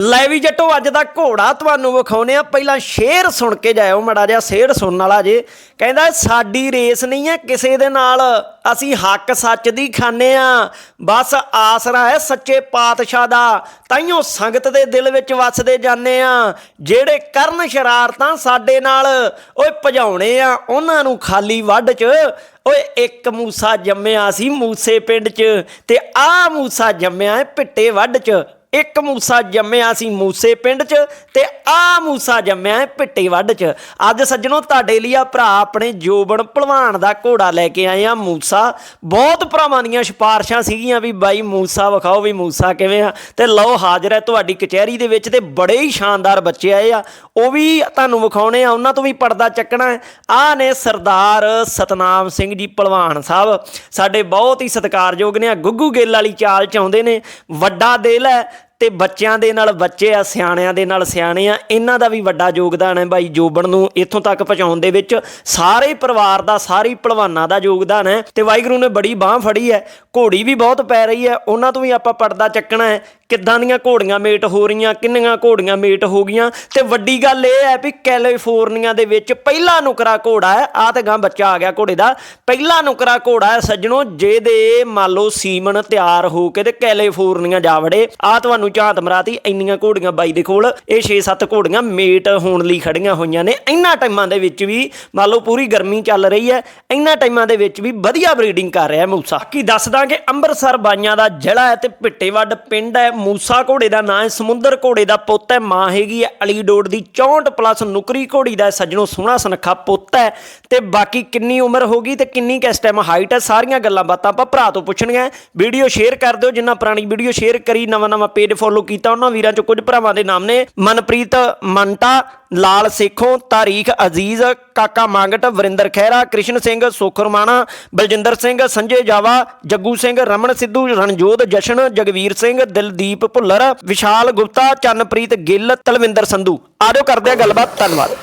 ਲੈ ਵੀ ਜੱਟੋ, ਅੱਜ ਦਾ ਘੋੜਾ ਤੁਹਾਨੂੰ ਵਿਖਾਉਨੇ ਆ ਪਹਿਲਾਂ ਸ਼ੇਰ ਸੁਣ ਕੇ ਜਾਇਓ, ਮੜਾ ਜਿਹਾ ਸ਼ੇਰ ਸੁਣਨ ਵਾਲਾ ਜੇ। ਕਹਿੰਦਾ, ਸਾਡੀ ਰੇਸ ਨਹੀਂ ਹੈ ਕਿਸੇ ਦੇ ਨਾਲ। ਅਸੀਂ ਹੱਕ ਸੱਚ ਦੀ ਖਾਨੇ ਆ ਬਸ ਆਸਰਾ ਹੈ ਸੱਚੇ ਪਾਤਸ਼ਾਹ ਦਾ। ਤਾਈਓ ਸੰਗਤ ਦੇ ਦਿਲ ਵਿੱਚ ਵਸਦੇ ਜਾਂਦੇ ਆ ਜਿਹੜੇ ਕਰਨ ਸ਼ਰਾਰਤਾਂ ਸਾਡੇ ਨਾਲ, ਓਏ ਭਜਾਉਣੇ ਆ ਉਹਨਾਂ ਨੂੰ ਖਾਲੀ ਵੱਢ ਚ। ਓਏ ਇੱਕ ਮੂਸਾ ਜੰਮਿਆ ਸੀ ਮੂਸੇ ਪਿੰਡ 'ਚ ਤੇ ਆ ਮੂਸਾ ਜੰਮਿਆ ਹੈ ਪਿੱਟੇ ਵੱਢ 'ਚ। ਇੱਕ ਮੂਸਾ ਜੰਮਿਆ ਸੀ ਮੂਸੇ ਪਿੰਡ 'ਚ ਤੇ ਆ ਮੂਸਾ ਜੰਮਿਆ ਹੈ ਪਿੱਟੇ ਵੱਢ 'ਚ। ਅੱਜ ਸੱਜਣੋ, ਤੁਹਾਡੇ ਲਈ ਆ ਭਰਾ ਆਪਣੇ ਜੋਬਨ ਭਲਵਾਨ ਦਾ ਘੋੜਾ ਲੈ ਕੇ ਆਏ ਆ ਮੂਸਾ। ਬਹੁਤ ਭਰਾਵਾਂ ਦੀਆਂ ਸਿਫਾਰਸ਼ਾਂ ਸੀਗੀਆਂ ਵੀ ਬਾਈ ਮੂਸਾ ਵਿਖਾਓ ਵੀ ਮੂਸਾ ਕਿਵੇਂ ਆ। ਤੇ ਲਓ ਹਾਜ਼ਰ ਹੈ ਤੁਹਾਡੀ ਕਚਹਿਰੀ ਦੇ ਵਿੱਚ ਤੇ ਬੜੇ ਹੀ ਸ਼ਾਨਦਾਰ ਬੱਚੇ ਆਏ ਆ। ਉਹ ਵੀ ਤੁਹਾਨੂੰ ਵਿਖਾਉਣੇ ਆ, ਉਹਨਾਂ ਤੋਂ ਵੀ ਪਰਦਾ ਚੱਕਣਾ ਆ ਨੇ ਸਰਦਾਰ ਸਤਨਾਮ ਸਿੰਘ ਜੀ ਭਲਵਾਨ ਸਾਹਿਬ। ਸਾਡੇ ਬਹੁਤ ਹੀ ਸਤਿਕਾਰਯੋਗ ਨੇ ਆ। ਗੁੱਗੂ ਗਿੱਲ ਵਾਲੀ ਚਾਲ ਚ ਆਉਂਦੇ ਨੇ। ਵੱਡਾ ਦਿਲ ਹੈ। ਤੇ ਬੱਚਿਆਂ ਦੇ ਨਾਲ ਬੱਚੇ ਆ, ਸਿਆਣਿਆਂ ਦੇ ਨਾਲ ਸਿਆਣੇ ਆ, ਇਹਨਾਂ ਦਾ ਵੀ ਵੱਡਾ ਯੋਗਦਾਨ ਹੈ ਬਾਈ ਜੋਬਣ ਨੂੰ ਇੱਥੋਂ ਤੱਕ ਪਹੁੰਚਾਉਣ ਦੇ ਵਿੱਚ। ਸਾਰੇ ਪਰਿਵਾਰ ਦਾ, ਸਾਰੀ ਭਲਵਾਨਾਂ ਦਾ ਯੋਗਦਾਨ ਹੈ ਤੇ ਵਾਹਿਗੁਰੂ ਨੇ ਬੜੀ ਬਾਹ ਫੜੀ ਹੈ। ਘੋੜੀ ਵੀ ਬਹੁਤ ਪੈ ਰਹੀ ਹੈ, ਉਹਨਾਂ ਤੋਂ ਵੀ ਆਪਾਂ ਪਰਦਾ ਚੱਕਣਾ ਹੈ, ਕਿੱਦਾਂ ਦੀਆਂ ਘੋੜੀਆਂ ਮੇਟ ਹੋ ਰਹੀਆਂ, ਕਿੰਨੀਆਂ ਘੋੜੀਆਂ ਮੇਟ ਹੋ ਗਈਆਂ। ਤੇ ਵੱਡੀ ਗੱਲ ਇਹ ਹੈ ਵੀ ਕੈਲੀਫੋਰਨੀਆ ਦੇ ਵਿੱਚ ਪਹਿਲਾ ਨੁਕਰਾ ਘੋੜਾ ਹੈ ਆ ਤੇ ਗਾਂ ਬੱਚਾ ਆ ਗਿਆ ਘੋੜੇ ਦਾ। ਪਹਿਲਾ ਨੁਕਰਾ ਘੋੜਾ ਹੈ, ਸੱਜਣੋ, ਜਿਹਦੇ ਮੰਨ ਲਓ ਸੀਮਨ ਤਿਆਰ ਹੋ ਕੇ ਤੇ ਕੈਲੀਫੋਰਨੀਆ ਜਾ ਵੜੇ। ਆ ਤੁਹਾਨੂੰ ਝਾਤ ਮਰਾਤੀ, ਇੰਨੀਆਂ ਘੋੜੀਆਂ ਬਾਈ ਦੇ ਕੋਲ। ਇਹ 6-7 ਘੋੜੀਆਂ ਮੇਟ ਹੋਣ ਲਈ ਖੜੀਆਂ ਹੋਈਆਂ ਨੇ। ਇੰਨਾ ਟਾਈਮਾਂ ਦੇ ਵਿੱਚ ਵੀ ਮੰਨ ਲਓ ਪੂਰੀ ਗਰਮੀ ਚੱਲ ਰਹੀ ਹੈ। ਇੰਨਾ ਟਾਈਮਾਂ ਦੇ ਵਿੱਚ ਵੀ ਵਧੀਆ ਬਰੀਡਿੰਗ ਕਰ ਰਿਹਾ ਮੂਸਾ। ਕੀ ਦੱਸ ਦਾਂਗੇ ਅੰਮ੍ਰਿਤਸਰ ਬਾਈਆਂ ਦਾ ਜ਼ਿਲ੍ਹਾ ਹੈ ਤੇ ਭਿੱਟੇਵੱਡ ਪਿੰਡ ਹੈ। ਮੂਸਾ ਘੋੜੇ ਦਾ ਨਾਂ ਹੈ, ਸਮੁੰਦਰ ਘੋੜੇ ਦਾ ਪੁੱਤ ਹੈ। ਮਾਂ ਹੈਗੀ ਹੈ ਅਲੀ ਡੋੜ ਦੀ 64 ਪਲੱਸ ਨੁਕਰੀ ਘੋੜੀ ਦਾ ਸੱਜਣੋ ਸੋਹਣਾ ਸੁਨੱਖਾ ਪੁੱਤ ਹੈ। ਤੇ ਬਾਕੀ ਕਿੰਨੀ ਉਮਰ ਹੋਗੀ ਤੇ ਕਿੰਨੀ ਕਿਸ ਟਾਈਮ ਹਾਈਟ ਹੈ, ਸਾਰੀਆਂ ਗੱਲਾਂ ਬਾਤਾਂ ਆਪਾਂ ਭਰਾ ਤੋਂ ਪੁੱਛਣੀਆਂ ਵੀਡੀਓ ਸ਼ੇਅਰ ਕਰ ਦਿਓ। ਜਿੰਨਾ ਪੁਰਾਣੀ ਵੀਡੀਓ ਸ਼ੇਅਰ ਕਰੀ ਨਵਾਂ ਨਵਾਂ ਪੇਜ ਫੋਲੋ ਕੀਤਾ ਉਹਨਾਂ ਵੀਰਾਂ ਚੋਂ ਕੁਝ ਭਰਾਵਾਂ ਦੇ ਨਾਮ ਨੇ। ਮਨਪ੍ਰੀਤ ਮੰਟਾ ਲਾਲ ਸੇਖੋਂ, ਤਾਰੀਖ, ਅਜ਼ੀਜ਼, ਕਾਕਾ ਮੰਗਟ, ਵਰਿੰਦਰ ਖਹਿਰਾ, ਕ੍ਰਿਸ਼ਨ ਸਿੰਘ ਸੁਖਰਮਾਣਾ ਬਲਜਿੰਦਰ ਸਿੰਘ, ਸੰਜੇ ਜਾਵਾ, ਜੱਗੂ ਸਿੰਘ, ਰਮਨ ਸਿੱਧੂ, ਰਣਜੋਤ, ਜਸ਼ਨ, ਜਗਵੀਰ ਸਿੰਘ, ਦਿਲਦੀਪ ਭੁੱਲਰ, ਵਿਸ਼ਾਲ ਗੁਪਤਾ, ਚੰਨਪ੍ਰੀਤ ਗਿੱਲ, ਤਲਵਿੰਦਰ ਸੰਧੂ। ਆਜੋ ਕਰਦੇ ਆ ਗੱਲਬਾਤ, ਧੰਨਵਾਦ।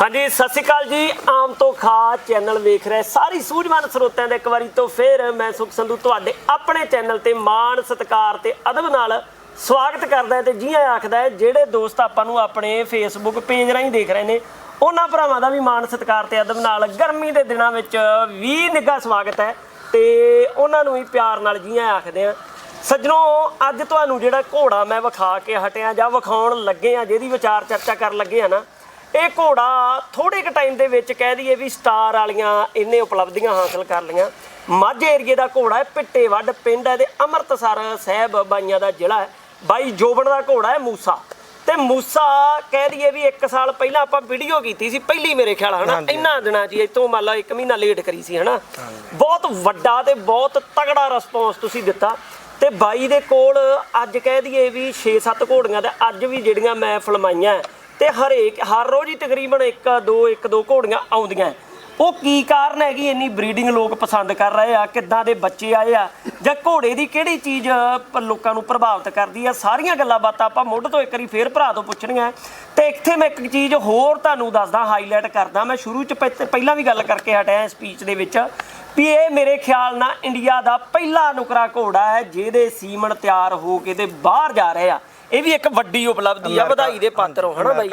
ਹਾਂਜੀ, ਸਤਿ ਸ਼੍ਰੀ ਅਕਾਲ ਜੀ। ਆਮ ਤੋਂ ਖਾ ਚੈਨਲ ਵੇਖ ਰਹੇ ਸਾਰੀ ਸੂਝਵਾਨ ਸਰੋਤਿਆਂ ਦੇ ਇੱਕ ਵਾਰੀ ਤੋਂ ਫੇਰ ਮੈਂ ਸੁਖ ਸੰਧੂ ਤੁਹਾਡੇ ਆਪਣੇ ਚੈਨਲ ਤੇ ਮਾਣ, ਸਤਿਕਾਰ ਤੇ ਅਦਬ ਨਾਲ ਸਵਾਗਤ ਕਰਦਾ ਹੈ ਤੇ ਜੀ ਆਖਦਾ ਹੈ, ਜਿਹੜੇ ਦੋਸਤ ਆਪਾਂ ਨੂੰ ਆਪਣੇ ਫੇਸਬੁੱਕ ਪੇਜ ਰਾਹੀਂ ਦੇਖ ਰਹੇ ਨੇ, ਉਹਨਾਂ ਭਰਾਵਾਂ ਦਾ ਵੀ ਮਾਣ, ਸਤਿਕਾਰ ਤੇ ਅਦਬ ਨਾਲ ਗਰਮੀ ਦੇ ਦਿਨਾਂ ਵਿੱਚ ਵੀ ਨਿੱਘਾ ਸਵਾਗਤ ਹੈ ਤੇ ਉਹਨਾਂ ਨੂੰ ਵੀ ਪਿਆਰ ਨਾਲ ਜੀ ਆਖਦੇ ਆ ਸੱਜਣੋ, ਅੱਜ ਤੁਹਾਨੂੰ ਜਿਹੜਾ ਘੋੜਾ ਮੈਂ ਵਿਖਾ ਕੇ ਹਟਿਆ ਜਾਂ ਵਿਖਾਉਣ ਲੱਗੇ ਆ ਜਿਹਦੀ ਵਿਚਾਰ ਚਰਚਾ ਕਰਨ ਲੱਗੇ ਆ ਨਾ ਇਹ ਘੋੜਾ ਥੋੜੇ ਕੁ ਟਾਈਮ ਦੇ ਵਿੱਚ ਕਹਿ ਦਈਏ ਵੀ ਸਟਾਰ ਵਾਲੀਆਂ ਇਹਨੇ ਉਪਲਬਧੀਆਂ ਹਾਸਲ ਕਰ ਲਈਆਂ। ਮਾਝੇ ਏਰੀਏ ਦਾ ਘੋੜਾ ਹੈ ਪਿੱਟੇ ਵੱਡ ਪਿੰਡ ਹੈ ਤੇ ਅੰਮ੍ਰਿਤਸਰ ਸਾਹਿਬ ਬਾਈਆਂ ਦਾ ਜ਼ਿਲ੍ਹਾ ਹੈ। ਬਾਈ ਜੋਬਨ ਦਾ ਘੋੜਾ ਹੈ ਮੂਸਾ। ਤੇ ਮੂਸਾ ਕਹਿ ਦਈਏ ਵੀ 1 ਸਾਲ ਪਹਿਲਾਂ ਆਪਾਂ ਵੀਡੀਓ ਕੀਤੀ ਸੀ ਪਹਿਲੀ ਮੇਰੇ ਖਿਆਲ ਹਨਾ ਇੰਨਾ ਦਿਨਾਂ ਜੀ ਇਤੋਂ ਮੰਨ ਲਾ 1 ਮਹੀਨਾ ਲੇਟ ਕਰੀ ਸੀ ਹਨਾ। ਬਹੁਤ ਵੱਡਾ ਤੇ ਬਹੁਤ ਤਗੜਾ ਰਿਸਪੌਂਸ ਤੁਸੀਂ ਦਿੱਤਾ। ਤੇ ਬਾਈ ਦੇ ਕੋਲ ਅੱਜ ਕਹਿ ਦਈਏ ਵੀ 6-7 ਘੋੜੀਆਂ ਤੇ ਅੱਜ ਵੀ ਜਿਹੜੀਆਂ ਮੈਂ ਫਲਮਾਈਆਂ ਤੇ ਹਰੇਕ, ਹਰ ਰੋਜ਼ ਹੀ ਤਕਰੀਬਨ 1 2 1 2 ਘੋੜੀਆਂ ਆਉਂਦੀਆਂ। ਉਹ ਕੀ ਕਾਰਨ ਹੈਗੀ? ਇੰਨੀ ਬਰੀਡਿੰਗ ਲੋਕ ਪਸੰਦ ਕਰ ਰਹੇ ਆ? ਕਿੱਦਾਂ ਦੇ ਬੱਚੇ ਆਏ ਆ? ਜਾਂ ਘੋੜੇ ਦੀ ਕਿਹੜੀ ਚੀਜ਼ ਪ- ਲੋਕਾਂ ਨੂੰ ਪ੍ਰਭਾਵਿਤ ਕਰਦੀ ਆ? ਸਾਰੀਆਂ ਗੱਲਾਂ ਬਾਤਾਂ ਆਪਾਂ ਮੁੱਢ ਤੋਂ ਇੱਕ ਵਾਰੀ ਫੇਰ ਭਰਾ ਤੋਂ ਪੁੱਛਣੀਆਂ। ਤੇ ਇੱਥੇ ਮੈਂ ਇੱਕ ਚੀਜ਼ ਹੋਰ ਤੁਹਾਨੂੰ ਦੱਸਦਾ ਹਾਈਲਾਈਟ ਕਰਦਾ। ਮੈਂ ਸ਼ੁਰੂ ਚ ਪਹਿ- ਪਹਿਲਾਂ ਵੀ ਗੱਲ ਕਰਕੇ ਹਟਿਆ ਸਪੀਚ ਦੇ ਵਿੱਚ ਵੀ ਇਹ ਮੇਰੇ ਖਿਆਲ ਨਾਲ ਇੰਡੀਆ ਦਾ ਪਹਿਲਾ ਨੁਕਰਾ ਘੋੜਾ ਹੈ, ਜਿਹਦੇ ਸੀਮਨ ਤਿਆਰ ਹੋ ਕੇ ਤੇ ਬਾਹਰ ਜਾ ਰਹੇ ਆ। ਇਹ ਵੀ ਇੱਕ ਵੱਡੀ ਉਪਲਬਧੀ ਆ ਵਧਾਈ ਦੇ ਪਾਤਰ ਹੋ ਹਨਾ ਬਾਈ?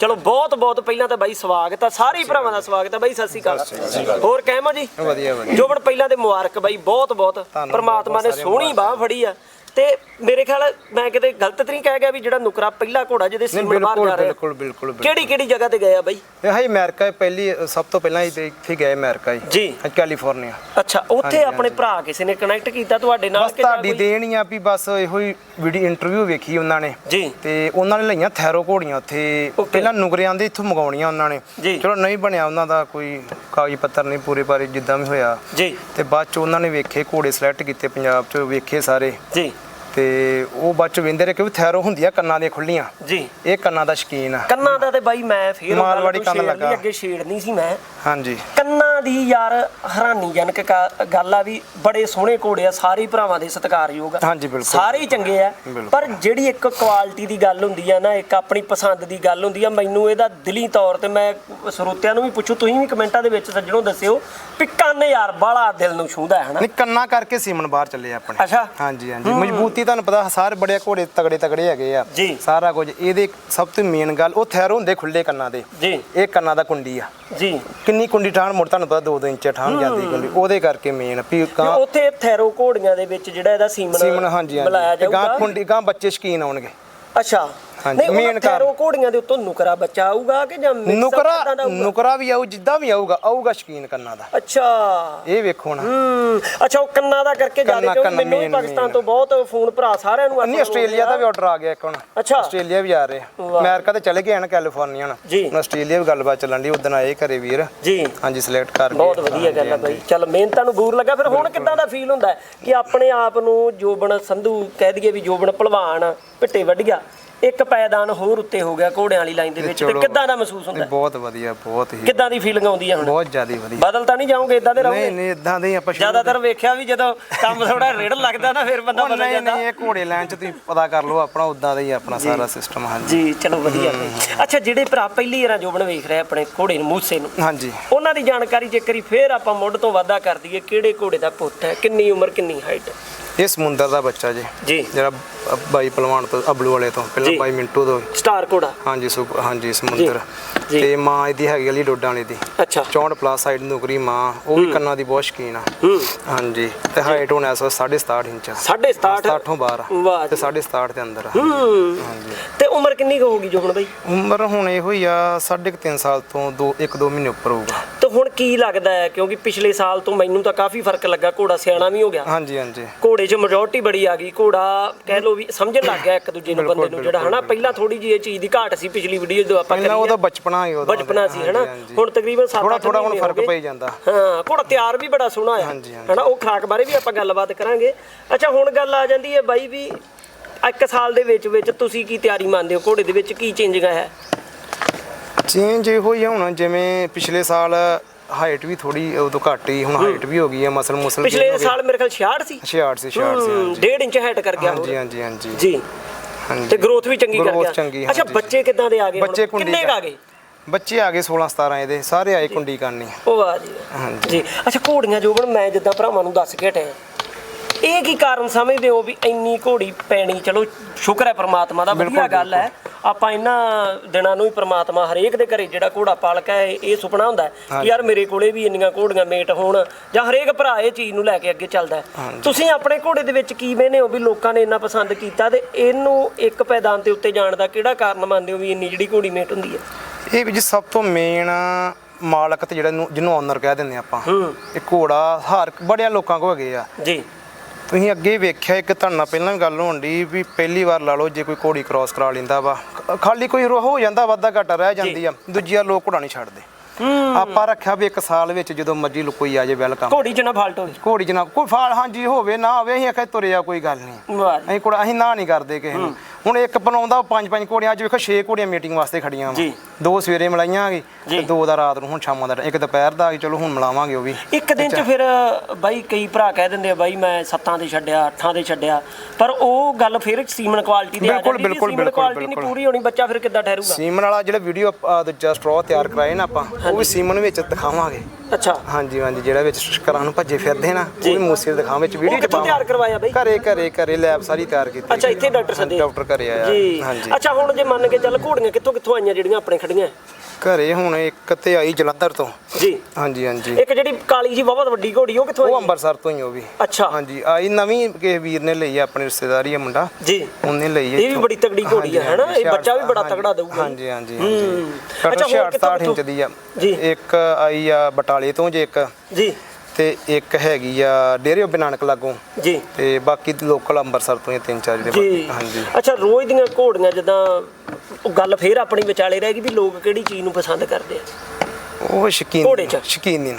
ਚੱਲੇ ਬਹੁਤ ਬਹੁਤ ਪਹਿਲਾਂ ਤਾਂ ਬਾਈ ਸਵਾਗਤ ਆ ਸਾਰੇ ਭਰਾਵਾਂ ਦਾ ਸਵਾਗਤ ਆ ਬਾਈ ਸਤਿ ਸ਼੍ਰੀ ਅਕਾਲ। ਹੋਰ ਕਹਿਮੋ ਜੀ? ਵਧੀਆ ਵਧੀਆ। ਜੋਬਨ ਪਹਿਲਾਂ ਤੇ ਮੁਬਾਰਕ ਬਾਈ ਬਹੁਤ ਬਹੁਤ ਪਰਮਾਤਮਾ ਨੇ ਸੋਹਣੀ ਬਾਹ ਫੜੀ ਆ। ਤੇ ਮੇਰੇ ਖਿਆਲ ਮੈਂ ਕਿਤੇ ਗਲਤ ਤਾਂ ਨਹੀਂ ਕਹਿ ਗਿਆ ਵੀ ਜਿਹੜਾ ਨੁਕਰਾ ਪਹਿਲਾ ਘੋੜਾ ਜਿਹਦੇ ਸੀਮਨ ਬਾਹਰ ਜਾ ਰਿਹਾ। ਬਿਲਕੁਲ ਬਿਲਕੁਲ। ਕਿਹੜੀ ਕਿਹੜੀ ਜਗ੍ਹਾ ਤੇ ਗਏ ਆ ਬਾਈ? ਇਹ ਹੈ ਅਮਰੀਕਾ ਪਹਿਲੀ ਸਭ ਤੋਂ ਪਹਿਲਾਂ ਇੱਥੇ ਗਏ ਅਮਰੀਕਾ ਜੀ। ਕੈਲੀਫੋਰਨੀਆ। ਅੱਛਾ ਉੱਥੇ ਆਪਣੇ ਭਰਾ ਕਿਸੇ ਨੇ ਕਨੈਕਟ ਕੀਤਾ ਤੁਹਾਡੇ ਨਾਲ ਕਿ ਤੁਹਾਡੀ ਦੇਣ ਆ ਵੀ ਬਸ ਇਹੋ ਹੀ ਵੀਡੀਓ ਇੰਟਰਵਿਊ ਵੇਖੀ ਉਹਨਾਂ ਨੇ। ਜੀ। ਤੇ ਉਹਨਾਂ ਨੇ ਲਈਆਂ ਥੈਰੋ ਘੋੜੀਆਂ ਉੱਥੇ. ਪਹਿਲਾਂ ਨੁਗਰਿਆਂ ਦੇ ਇੱਥੋਂ ਮੰਗਾਉਣੀਆਂ ਉਹਨਾਂ ਨੇ। ਚਲੋ ਨਹੀਂ ਬਣਿਆ ਉਹਨਾਂ ਦਾ ਕੋਈ ਕਾਗਜ਼ ਪੱਤਰ ਨਹੀਂ ਪੂਰੇ ਪਾਰੇ ਜਿੱਦਾਂ ਵੀ ਹੋਇਆ। ਜੀ। ਤੇ ਬਾਅਦ ਚ ਉਹਨਾਂ ਨੇ ਵੇਖੇ ਘੋੜੇ ਸਿਲੈਕਟ ਕੀਤੇ ਪੰਜਾਬ ਚ ਵੇਖੇ ਸਾਰੇ। ਜੀ। ਤੇ ਉਹ ਬਾਅਦ ਚ ਵੇਂਦੇ ਰਹੇ ਕਿ ਥੈਰੋ ਹੁੰਦੀਆਂ ਕੰਨਾਂ ਦੀਆਂ ਖੁੱਲੀਆਂ ਜੀ। ਇਹ ਕੰਨਾਂ ਦਾ ਸ਼ਕੀਨ ਆ। ਕੰਨਾਂ ਦਾ ਤੇ ਬਾਈ ਮੈਂ ਫੇਰ ਮਾਲਵਾੜੀ ਕੰਨ ਲੱਗਾ। ਅੱਗੇ ਛੇੜ ਨਹੀਂ ਸੀ ਮੈਂ। ਹਾਂਜੀ। ਕੰਨਾਂ ਦੀ ਯਾਰ ਹੈਰਾਨੀਜਨਕ ਕਾ- ਗੱਲ ਆ ਵੀ ਬੜੇ ਸੋਹਣੇ ਘੋੜੇ ਆ ਸਾਰੇ ਹੀ ਭਰਾਵਾਂ ਦੇ ਸਤਿਕਾਰਯੋਗ ਆ। ਹਾਂਜੀ, ਬਿਲਕੁਲ। ਸਾਰੇ ਹੀ ਚੰਗੇ ਆ ਬਿਲਕੁਲ। ਪਰ ਜਿਹੜੀ ਇੱਕ ਕੁਆਲਿਟੀ ਦੀ ਗੱਲ ਹੁੰਦੀ ਆ ਨਾ ਇੱਕ ਆਪਣੀ ਪਸੰਦ ਦੀ ਗੱਲ ਹੁੰਦੀ ਆ ਮੈਨੂੰ ਇਹਦਾ ਦਿਲੀ ਤੌਰ ਤੇ ਮੈਂ ਸਰੋਤਿਆਂ ਨੂੰ ਵੀ ਪੁੱਛੂ ਤੁਸੀਂ ਵੀ ਕਮੈਂਟਾਂ ਦੇ ਵਿੱਚ ਸੱਜਣੋਂ ਦੱਸਿਓ ਵੀ ਕੰਨ ਯਾਰ ਬਾਲਾ ਦਿਲ ਨੂੰ ਛੂੰਹਦਾ ਹੈ ਹਨਾ? ਨਹੀਂ ਕੰਨਾ ਕਰਕੇ ਸੀਮਨ ਬਾਹਰ ਚੱਲੇ ਆਪਣੇ। ਅੱਛਾ। ਹਾਂਜੀ ਹਾਂਜੀ। ਮਜ਼ਬੂਤੀ ਤੁਹਾਨੂੰ ਪਤਾ ਸਾਰੇ ਬੜੇ ਘੋੜੇ ਤਗੜੇ ਤਗੜੇ ਹੈਗੇ ਆ। ਜੀ। ਸਾਰਾ ਕੁਝ ਇਹਦੇ ਸਭ ਤੋਂ ਮੇਨ ਗੱਲ ਉਹ ਥੈਰ ਹੁੰਦੇ ਖੁੱਲੇ ਕੰਨਾਂ ਦੇ। ਜੀ। ਇਹ ਕੰਨਾਂ ਦਾ ਕੁੰਡੀ ਆ। ਜੀ। ਕਿੰਨੀ ਕੁੰਡੀ ਠਾਣ ਮੁੜ ਤੁਹਾਨੂੰ ਪਤਾ 2-2 ਇੰਚ ਠਾਣ ਜਾਂਦੀ ਕੁੰਡੀ। ਉਹਦੇ ਕਰਕੇ ਮੇਨ ਵੀ ਤੇ ਕਾਂ ਉੱਥੇ ਥੈਰੋ ਘੋੜੀਆਂ ਦੇ ਵਿੱਚ ਜਿਹੜਾ ਇਹਦਾ ਸੀਮਨ ਸੀਮਨ ਹਾਂਜੀ ਹਾਂਜੀ। ਗਾਂ ਜਾਊਗਾ? ਕੁੰਡੀ ਗਾਂ ਬੱਚੇ ਸ਼ਕੀਨ ਆਉਣਗੇ। ਅੱਛਾ। ਨਹੀਂ ਮੇਨ ਕਾਰਨ। ਘੋੜੀਆਂ ਦੇ ਉੱਤੋਂ ਨੁਕਰਾ ਬੱਚਾ ਆਊਗਾ ਕਿ ਜਾਂ ਨੁਕਰਾ ਕਿੱਦਾਂ ਦਾ ਆਊਗਾ? ਨੁਕਰਾ ਵੀ ਆਊ ਜਿੱਦਾਂ ਵੀ ਆਊਗਾ ਆਊਗਾ ਸ਼ਕੀਨ ਕੰਨਾਂ ਦਾ। ਅੱਛਾ। ਇਹ ਵੇਖੋ ਨਾ। ਹੂੰ ਅੱਛਾ ਉਹ ਕੰਨਾਂ ਦਾ ਕਰਕੇ ਕੰਨਾਂ- ਜ਼ਿਆਦਾ ਕਿਉਂ? ਕੰਨਾਂ ਮੈਨੂੰ ਵੀ main- ਪਾਕਿਸਤਾਨ main। ਤੋਂ ਬਹੁਤ ਫੋਨ ਭਰਾ ਸਾਰਿਆਂ ਨੂੰ ਨਹੀਂ ਆਸਟ੍ਰੇਲੀਆ ਦਾ ਵੀ ਆਰਡਰ ਆ ਗਿਆ ਇੱਕ ਹੁਣ। ਅੱਛਾ। ਆਸਟ੍ਰੇਲੀਆ ਵੀ ਜਾ ਰਹੇ। ਆ। ਵਾਹ। ਅਮਰੀਕਾ ਤੇ ਚਲੇ ਗਏ ਹਨ ਕੈਲੀਫੋਰਨੀਆ ਹੁਣ। ਜੀ। ਹੁਣ ਆਸਟ੍ਰੇਲੀਆ ਵੀ ਗੱਲਬਾਤ ਚੱਲਣ ਦੀ ਉਦੋਂ ਆਏ ਘਰੇ ਵੀਰ। ਜੀ। ਹਾਂਜੀ ਸਿਲੈਕਟ ਕਰ ਬਹੁਤ ਵਧੀਆ ਗੱਲ ਹੈ ਬਾਈ। ਚੱਲ ਮਿਹਨਤਾਂ ਨੂੰ ਬੂਰ ਲੱਗਾ। ਫਿਰ ਹੁਣ ਕਿੱਦਾਂ ਦਾ ਫੀਲ ਹੁੰਦਾ ਹੈ? ਕਿ ਆਪਣੇ ਆਪ ਨੂੰ ਜੋਬਨ ਸੰਧੂ ਕਹਿ ਦਈਏ ਵੀ ਜੋਬਨ ਭਲਵਾਨ ਪਿੱਟੇ ਵੱਢਿਆ ਇੱਕ ਪੈਦਾਨ ਹੋਰ ਉੱਤੇ ਹੋ ਗਿਆ ਘੋੜਿਆਂ ਵਾਲੀ ਲਾਈਨ ਦੇ ਵਿੱਚ ਤੇ। ਕਿੱਦਾਂ ਦਾ ਮਹਿਸੂਸ ਹੁੰਦਾ? ਬਹੁਤ ਵਧੀਆ ਬਹੁਤ ਹੀ ਕਿੱਦਾਂ ਦੀ ਫੀਲਿੰਗ ਆਉਂਦੀ ਹੈ ਹੁਣ? ਬਹੁਤ ਜ਼ਿਆਦਾ ਵਧੀਆ। ਬਦਲ ਤਾਂ ਨਹੀਂ ਜਾਓਗੇ ਇਦਾਂ ਦੇ ਰਹੋਗੇ? ਨਹੀਂ ਨਹੀਂ ਇਦਾਂ ਦੇ ਹੀ ਆਪਾਂ ਜ਼ਿਆਦਾਤਰ ਵੇਖਿਆ ਵੀ ਜਦੋਂ ਕੰਮ ਥੋੜਾ ਰੇੜ ਲੱਗਦਾ ਨਾ ਫਿਰ ਬੰਦਾ ਬਦਲ ਜਾਂਦਾ। ਨਹੀਂ ਇਹ ਘੋੜੇ ਲੈਣ ਚ ਤੁਸੀਂ ਪਤਾ ਕਰ ਲਓ ਆਪਣਾ ਉਦਾਂ ਦਾ ਹੀ ਆਪਣਾ ਸਾਰਾ ਸਿਸਟਮ ਹਾਂਜੀ। ਜੀ ਚਲੋ ਵਧੀਆ। ਅੱਛਾ ਜਿਹੜੇ ਭਰਾ ਪਹਿਲੀ ਵਾਰ ਜੋਬਨ ਵੇਖ ਰਹੇ ਆਪਣੇ ਘੋੜੇ ਨੂੰ ਮੂਸੇ ਨੂੰ ਹਾਂਜੀ। ਉਹਨਾਂ ਦੀ ਜਾਣਕਾਰੀ ਜੇਕਰੀ ਫੇਰ ਆਪਾਂ ਮੁੱਢ ਤੋਂ ਵਾਧਾ ਕਰ ਦਈਏ ਕਿਹੜੇ ਘੋੜੇ ਦਾ ਪੁੱਤ ਹੈ? ਕਿੰਨੀ ਉਮਰ ਕਿੰਨੀ ਹਾਈਟ ਇਹ ਸਮੁੰਦਰ ਦਾ ਬੱਚਾ ਜੀ। ਜੀ। ਜਿਹੜਾ ਬਾਈ ਪਹਿਲਵਾਨ ਤੋਂ ਅਬਲੂ ਵਾਲੇ ਤੋਂ ਪਹਿਲਾਂ ਜੀ। ਬਾਈ ਮਿੰਟੂ ਤੋਂ। ਸਟਾਰ ਘੋੜਾ। ਹਾਂਜੀ ਸੁਪ ਹਾਂਜੀ ਸਮੁੰਦਰ। ਜੀ। ਤੇ ਮਾਂ ਇਹਦੀ ਹੈਗੀ ਅਲੀ ਡੋਡਾਂ ਵਾਲੀ ਦੀ। ਅੱਛਾ। 64 ਪਲੱਸ ਸਾਈਡ ਨੌਕਰੀ ਮਾਂ ਉਹ ਵੀ ਕੰਨਾਂ ਦੀ ਬਹੁਤ ਸ਼ਕੀਨ ਆ। ਹੂੰ। ਹਾਂਜੀ ਤੇ ਹਾਈਟ ਹੁਣ ਐਸਾ 67 ਇੰਚ ਆ। ਸਾਢੇ 67 67 ਬਾਹਰ ਆ ਵਾਹ ਤੇ ਜੀ 67 ਦੇ ਅੰਦਰ ਆ। ਹੂੰ। ਹਾਂਜੀ। ਤੇ ਉਮਰ ਕਿੰਨੀ ਕੁ ਹੋਗੀ ਜੋਬਨ ਬਾਈ? ਉਮਰ ਹੁਣ ਇਹੋ ਹੀ ਆ 3.5 ਸਾਲ ਤੋਂ 2 1 2 ਮਹੀਨੇ ਉੱਪਰ ਹੋਊਗਾ। ਤੇ ਹੁਣ ਕੀ ਲੱਗਦਾ ਹੈ? ਕਿਉਂਕਿ ਪਿਛਲੇ ਸਾਲ ਤੋਂ ਮੈਨੂੰ ਤਾਂ ਕਾਫੀ ਫ਼ਰਕ ਲੱਗਾ ਘੋੜਾ ਸਿਆਣਾ ਵੀ ਹੋ ਗਿਆ। ਹਾਂਜੀ ਹਾਂਜੀ। ਘੋੜੇ 'ਚ ਮੈਜੋਰਟੀ ਬੜੀ ਆ ਗਈ। ਘੋੜਾ ਕਹਿ ਲੋ ਵੀ ਸਮਝਣ ਲੱਗ ਗਿਆ ਇੱਕ ਦੂਜੇ ਨੂੰ ਬੰਦੇ ਨੂੰ ਜਿਹੜਾ ਹਨਾ? ਪਹਿਲਾਂ ਥੋੜੀ ਜਿਹੀ ਇਹ ਚੀਜ਼ ਦੀ ਘਾਟ ਸੀ ਪਿਛਲੀ ਵੀਡੀਓ ਜਦੋਂ ਆਪਾਂ ਪਹਿਲਾਂ ਉਹਦਾ। ਬਚਪਨਾ ਹੀ ਉਹਦਾ ਬਚਪਨਾ ਸੀ ਹਨਾ। ਹੁਣ ਤਕਰੀਬਨ 7 ਥੋੜਾ ਥੋੜਾ ਹੁਣ ਫ਼ਰਕ ਪਈ ਜਾਂਦਾ। ਹਾਂ ਘੋੜਾ ਤਿਆਰ ਵੀ ਬੜਾ ਸੋਹਣਾ ਆ। ਹਨਾ? ਉਹ ਖਰਾਕ ਬਾਰੇ ਵੀ ਆਪਾਂ ਗੱਲਬਾਤ ਕਰਾਂਗੇ। ਅੱਛਾ ਹੁਣ ਗੱਲ ਆ ਜਾਂਦੀ ਹੈ ਬਾਈ ਵੀ ਇੱਕ ਸਾਲ ਦੇ ਵਿੱਚ ਵਿੱਚ ਤੁਸੀਂ ਕੀ ਤਿਆਰੀ ਮੰਨਦੇ ਹੋ? ਘੋੜੇ ਦੇ ਵਿੱਚ ਕੀ ਚੇਂਜਿੰਗ ਆਇਆ ਹੈ ਚੇਂਜ ਇਹੋ ਹੀ ਆ ਹੁਣ ਜਿਵੇਂ ਪਿਛਲੇ ਸਾਲ ਹਾਈਟ ਵੀ ਥੋੜੀ ਉਦੋਂ ਘੱਟ ਹੀ ਹੁਣ ਹਾਈਟ ਵੀ ਹੋ ਗਈ ਆ ਮਸਲ ਮੁਸਲ ਪਿਛਲੇ ਸਾਲ ਮੇਰੇ ਖਿਆਲ 66 ਸੀ। 66 ਸੀ 66 ਸੀ ਹਾਂਜੀ। 1.5 ਇੰਚ ਹਾਈਟ ਕਰ ਗਿਆ ਹਾਂਜੀ ਹਾਂਜੀ ਹਾਂਜੀ। ਜੀ। ਹਾਂਜੀ। ਤੇ ਗਰੋਥ ਵੀ ਚੰਗੀ ਕਰ Growth ਗਿਆ। ਚੰਗੀ, ਅੱਛਾ ਹਾਂਜੀ। ਬੱਚੇ ਕਿੱਦਾਂ ਦੇ ਆ ਗਏ? ਹੁਣ? ਬੱਚੇ ਕੁੰਡੀ ਕਿੰਨੇ ਕੁ। ਆ ਗਏ? ਬੱਚੇ ਆ ਗਏ 16 17 ਇਹਦੇ ਸਾਰੇ ਆਏ ਕੁੰਡੀ ਕਰਨੀ ਉਹ ਵਾਹ ਜੀ ਹਾਂਜੀ। ਜੀ। ਅੱਛਾ ਘੋੜੀਆਂ ਜੋਬਨ ਮੈਂ ਜਿੱਦਾਂ ਭਰਾਵਾਂ ਨੂੰ ਦੱਸ ਕੇ ਹਟਿਆ। ਇਹ ਕੀ ਕਾਰਨ ਸਮਝਦੇ ਹੋ ਵੀ ਇੰਨੀ ਘੋੜੀ ਪੈਣੀ? ਚਲੋ ਸ਼ੁਕਰ ਹੈ ਪ੍ਰਮਾਤਮਾ ਦਾ ਵਧੀਆ ਗੱਲ ਹੈ। ਆਪਾਂ ਇਹਨਾਂ ਦਿਨਾਂ ਨੂੰ ਹੀ ਪ੍ਰਮਾਤਮਾ ਹਰੇਕ ਦੇ ਘਰੇ ਜਿਹੜਾ ਘੋੜਾ ਪਾਲਕ ਹੈ ਇਹ ਸੁਪਨਾ ਹੁੰਦਾ ਕਿ ਯਾਰ ਮੇਰੇ ਕੋਲੇ ਵੀ ਇੰਨੀਆਂ ਘੋੜੀਆਂ ਮੇਟ ਹੋਣ ਜਾਂ ਹਰੇਕ ਭਰਾ ਇਹ ਚੀਜ਼ ਨੂੰ ਲੈ ਕੇ ਅੱਗੇ ਚੱਲਦਾ ਤੁਸੀਂ ਆਪਣੇ ਘੋੜੇ ਦੇ ਵਿੱਚ ਕੀ ਵੇਨੇ ਹੋ ਵੀ ਲੋਕਾਂ ਨੇ ਇੰਨਾ ਪਸੰਦ ਕੀਤਾ ਤੇ ਇਹਨੂੰ ਇੱਕ ਪੈਦਾਨ ਦੇ ਉੱਤੇ ਜਾਣ ਦਾ ਕਿਹੜਾ ਕਾਰਨ ਮੰਨਦੇ ਹੋ ਵੀ ਇੰਨੀ ਜਿਹੜੀ ਘੋੜੀ ਮੇਟ ਹੁੰਦੀ ਹੈ? ਇਹ ਵੀ ਜੀ ਸਭ ਤੋਂ ਮੇਨ ਮਾਲਕ ਤੇ ਜਿਹੜਾ ਜਿਹਨੂੰ ਓਨਰ ਕਹਿ ਦਿੰਦੇ ਆਪਾਂ। ਇਹ ਘੋੜਾ ਹਰ ਬੜਿਆਂ ਲੋਕਾਂ ਕੋ ਹੈਗੇ ਆ। ਜੀ। ਤੁਸੀਂ ਅੱਗੇ ਵੇਖਿਆ ਇੱਕ ਨਾਲ ਪਹਿਲਾਂ ਵੀ ਗੱਲ ਹੋਣ ਦੀ ਵੀ ਪਹਿਲੀ ਵਾਰ ਲਾ ਲਓ ਜੇ ਕੋਈ ਘੋੜੀ ਕ੍ਰਾਸ ਕਰਾ ਲੈਂਦਾ ਵਾ। ਖਾਲੀ ਕੋਈ ਰੋ ਹੋ ਜਾਂਦਾ ਵਾਧਾ ਘਾਟਾ ਰਹਿ ਜਾਂਦੀ ਆ ਦੂਜੀਆਂ ਲੋਕ ਘੋੜਾ ਨਹੀਂ ਛੱਡਦੇ। ਆਪਾਂ ਰੱਖਿਆ ਵੀ ਇੱਕ ਸਾਲ ਵਿੱਚ ਜਦੋਂ ਮਰਜ਼ੀ ਕੋਈ ਆ ਜੇ ਵੈਲਕਮ। ਘੋੜੀ ਚ ਨਾ ਫਾਲਟ ਹੋਵੇ। ਘੋੜੀ ਜਨਾਬ ਕੋਈ ਫਾਲ ਹਾਂਜੀ ਹੋਵੇ ਨਾ ਹੋਵੇ ਅਸੀਂ ਆਖਿਆ ਤੁਰਿਆ ਕੋਈ ਗੱਲ ਨਹੀਂ। ਵਾਹ। ਅਸੀਂ ਕੋੜਾ ਅਸੀਂ ਨਾ ਨਹੀਂ ਕਰਦੇ ਕਿਸੇ ਨੂੰ। ਹੁਣ ਇੱਕ ਬਣਾਉਂਦਾ ਪੰਜ ਪੰਜ ਘੋੜੀਆਂ ਅੱਜ ਵੇਖੋ 6 ਘੋੜੀਆਂ ਮੀਟਿੰਗ ਵਾਸਤੇ ਖੜੀਆਂ ਵਾ। ਜੀ। ਦੋ ਸਵੇਰੇ ਮਲਾਈਆਂ ਆ ਗਈ ਜੀ। ਤੇ ਦੋ ਦਾ ਰਾਤ ਨੂੰ ਹੁਣ ਸ਼ਾਮਾਂ ਦਾ ਇੱਕ ਦੁਪਹਿਰ ਦਾ ਆ ਗਈ ਚਲੋ ਹੁਣ ਮਿਲਾਵਾਂਗੇ ਉਹ ਵੀ। ਇੱਕ ਦਿਨ ਚ ਫਿਰ ਬਾਈ ਕਈ ਭਰਾ ਕਹਿ ਦਿੰਦੇ ਆ ਬਾਈ ਮੈਂ ਸੱਤਾਂ ਦੇ ਛੱਡਿਆ ਅੱਠਾਂ ਦੇ ਛੱਡਿਆ। ਪਰ ਉਹ ਗੱਲ ਫਿਰ ਸੀਮਨ ਕੁਆਲਿਟੀ ਦੀ ਆ ਬਿਲਕੁਲ, ਜਾਂਦੀ ਬਿਲਕੁਲ, ਸੀਮਨ ਬਿਲਕੁਲ, ਕੁਆਲਿਟੀ ਨਹੀਂ ਬਿਲਕੁਲ। ਪੂਰੀ ਹੋਣੀ ਬੱਚਾ ਫਿਰ ਕਿੱਦਾਂ ਠਹਿਰੂਗਾ? ਸੀਮਨ ਵਾਲਾ ਜਿਹੜਾ ਵੀਡੀਓ ਦੂਜਾ ਸਟ੍ਰੋ ਤਿਆਰ ਕਰਾਏ ਨਾ ਆਪਾਂ ਉਹ ਵੀ ਸੀਮਨ ਵਿੱਚ ਦਿਖਾਵਾਂਗੇ। ਅੱਛਾ। ਹਾਂਜੀ ਹਾਂਜੀ ਜਿਹੜਾ ਵਿੱਚ ਘਰਾਂ ਨੂੰ ਭੱਜੇ ਫਿਰਦੇ ਨਾ ਉਹ ਵੀ ਮੂਸੇ ਦਿਖਾਵਾਂ ਵਿੱਚ ਵੀਡੀਓ ਉਹ ਕਿੱਥੋਂ ਤਿਆਰ ਕਰਵਾਇਆ ਬਾਈ? ਘਰੇ ਘਰੇ ਘਰੇ ਲੈਬ ਸਾਰੀ ਤਿਆਰ ਕੀਤੀ ਅੱਛਾ ਇੱਥੇ ਡਾਕਟਰ ਸਦੇ ਡਾਕਟਰ ਘਰੇ ਆਇਆ। ਹਾਂਜੀ। ਅੱਛਾ ਹੁਣ ਜੇ ਮੰਨ ਕੇ ਚੱਲ ਘੋੜੀਆਂ ਕਿੱਥੋਂ ਕਿੱਥੋਂ ਆਈਆਂ ਜਿਹੜੀਆਂ ਆਪਣੇ ਖੜੀਆਂ? ਘਰੇ ਹੁਣ ਇੱਕ ਤੇ ਆਈ ਜਲੰਧਰ ਤੋਂ। ਜੀ। ਹਾਂਜੀ ਹਾਂਜੀ। ਇੱਕ ਜਿਹੜੀ ਕਾਲੀ ਜੀ ਬਹੁਤ ਵੱਡੀ ਘੋੜੀ ਉਹ ਕਿੱਥੋਂ ਉਹ ਆਈ? ਅੰਮ੍ਰਿਤਸਰ ਤੋਂ ਹੀ ਉਹ ਵੀ। ਅੱਛਾ। ਹਾਂਜੀ ਆਈ ਨਵੀਂ ਕਿਸੇ ਵੀਰ ਨੇ ਲਈ ਆ ਆਪਣੇ ਰਿਸ਼ਤੇਦਾਰੀ ਆ ਮੁੰਡਾ। ਜੀ। ਉਹਨੇ ਲਈ ਇਹ ਵੀ ਬੜੀ ਤਗੜੀ ਘੋੜੀ ਹੈ, ਹੈਨਾ? ਇਹ ਬੱਚਾ ਵੀ ਬੜਾ ਤਗੜਾ ਦਊਗਾ। ਹਾਂਜੀ ਹਾਂਜੀ ਹੂੰ। ਹਾਂਜੀ। ਅੱਛਾ, ਅੱਛਾ ਹੋਰ ਕਿੱਥੋਂ 68 ਇੰਚ ਦੀ ਆ। ਜੀ। ਇੱਕ ਆਈ ਆ ਬਟਾਲੇ ਤੋਂ ਜੇ ਇੱਕ। ਜੀ। ਤੇ ਇੱਕ ਹੈਗੀ ਆ ਡੇਰੇ ਉਹ ਨਾਨਕ ਲਾਗੋਂ। ਜੀ। ਤੇ ਬਾਕੀ ਲੋਕਲ ਅੰਮ੍ਰਿਤਸਰ ਤੋਂ ਇਹ ਤਿੰਨ ਚਾਰ ਜਿਹੜੇ ਹਾਂਜੀ। ਅੱਛਾ ਰੋਜ਼ ਦੀਆਂ ਘੋੜੀਆਂ ਜਿੱਦਾਂ ਉਹ ਗੱਲ ਫੇਰ ਆਪਣੀ ਵਿਚਾਲੇ ਰਹਿ ਗਈ ਵੀ ਲੋਕ ਕਿਹੜੀ ਚੀਜ਼ ਨੂੰ ਪਸੰਦ ਕਰਦੇ ਆ? ਉਹ ਸ਼ਕੀਨ ਘੋੜੇ ਚ? ਸ਼ਕੀਨੀ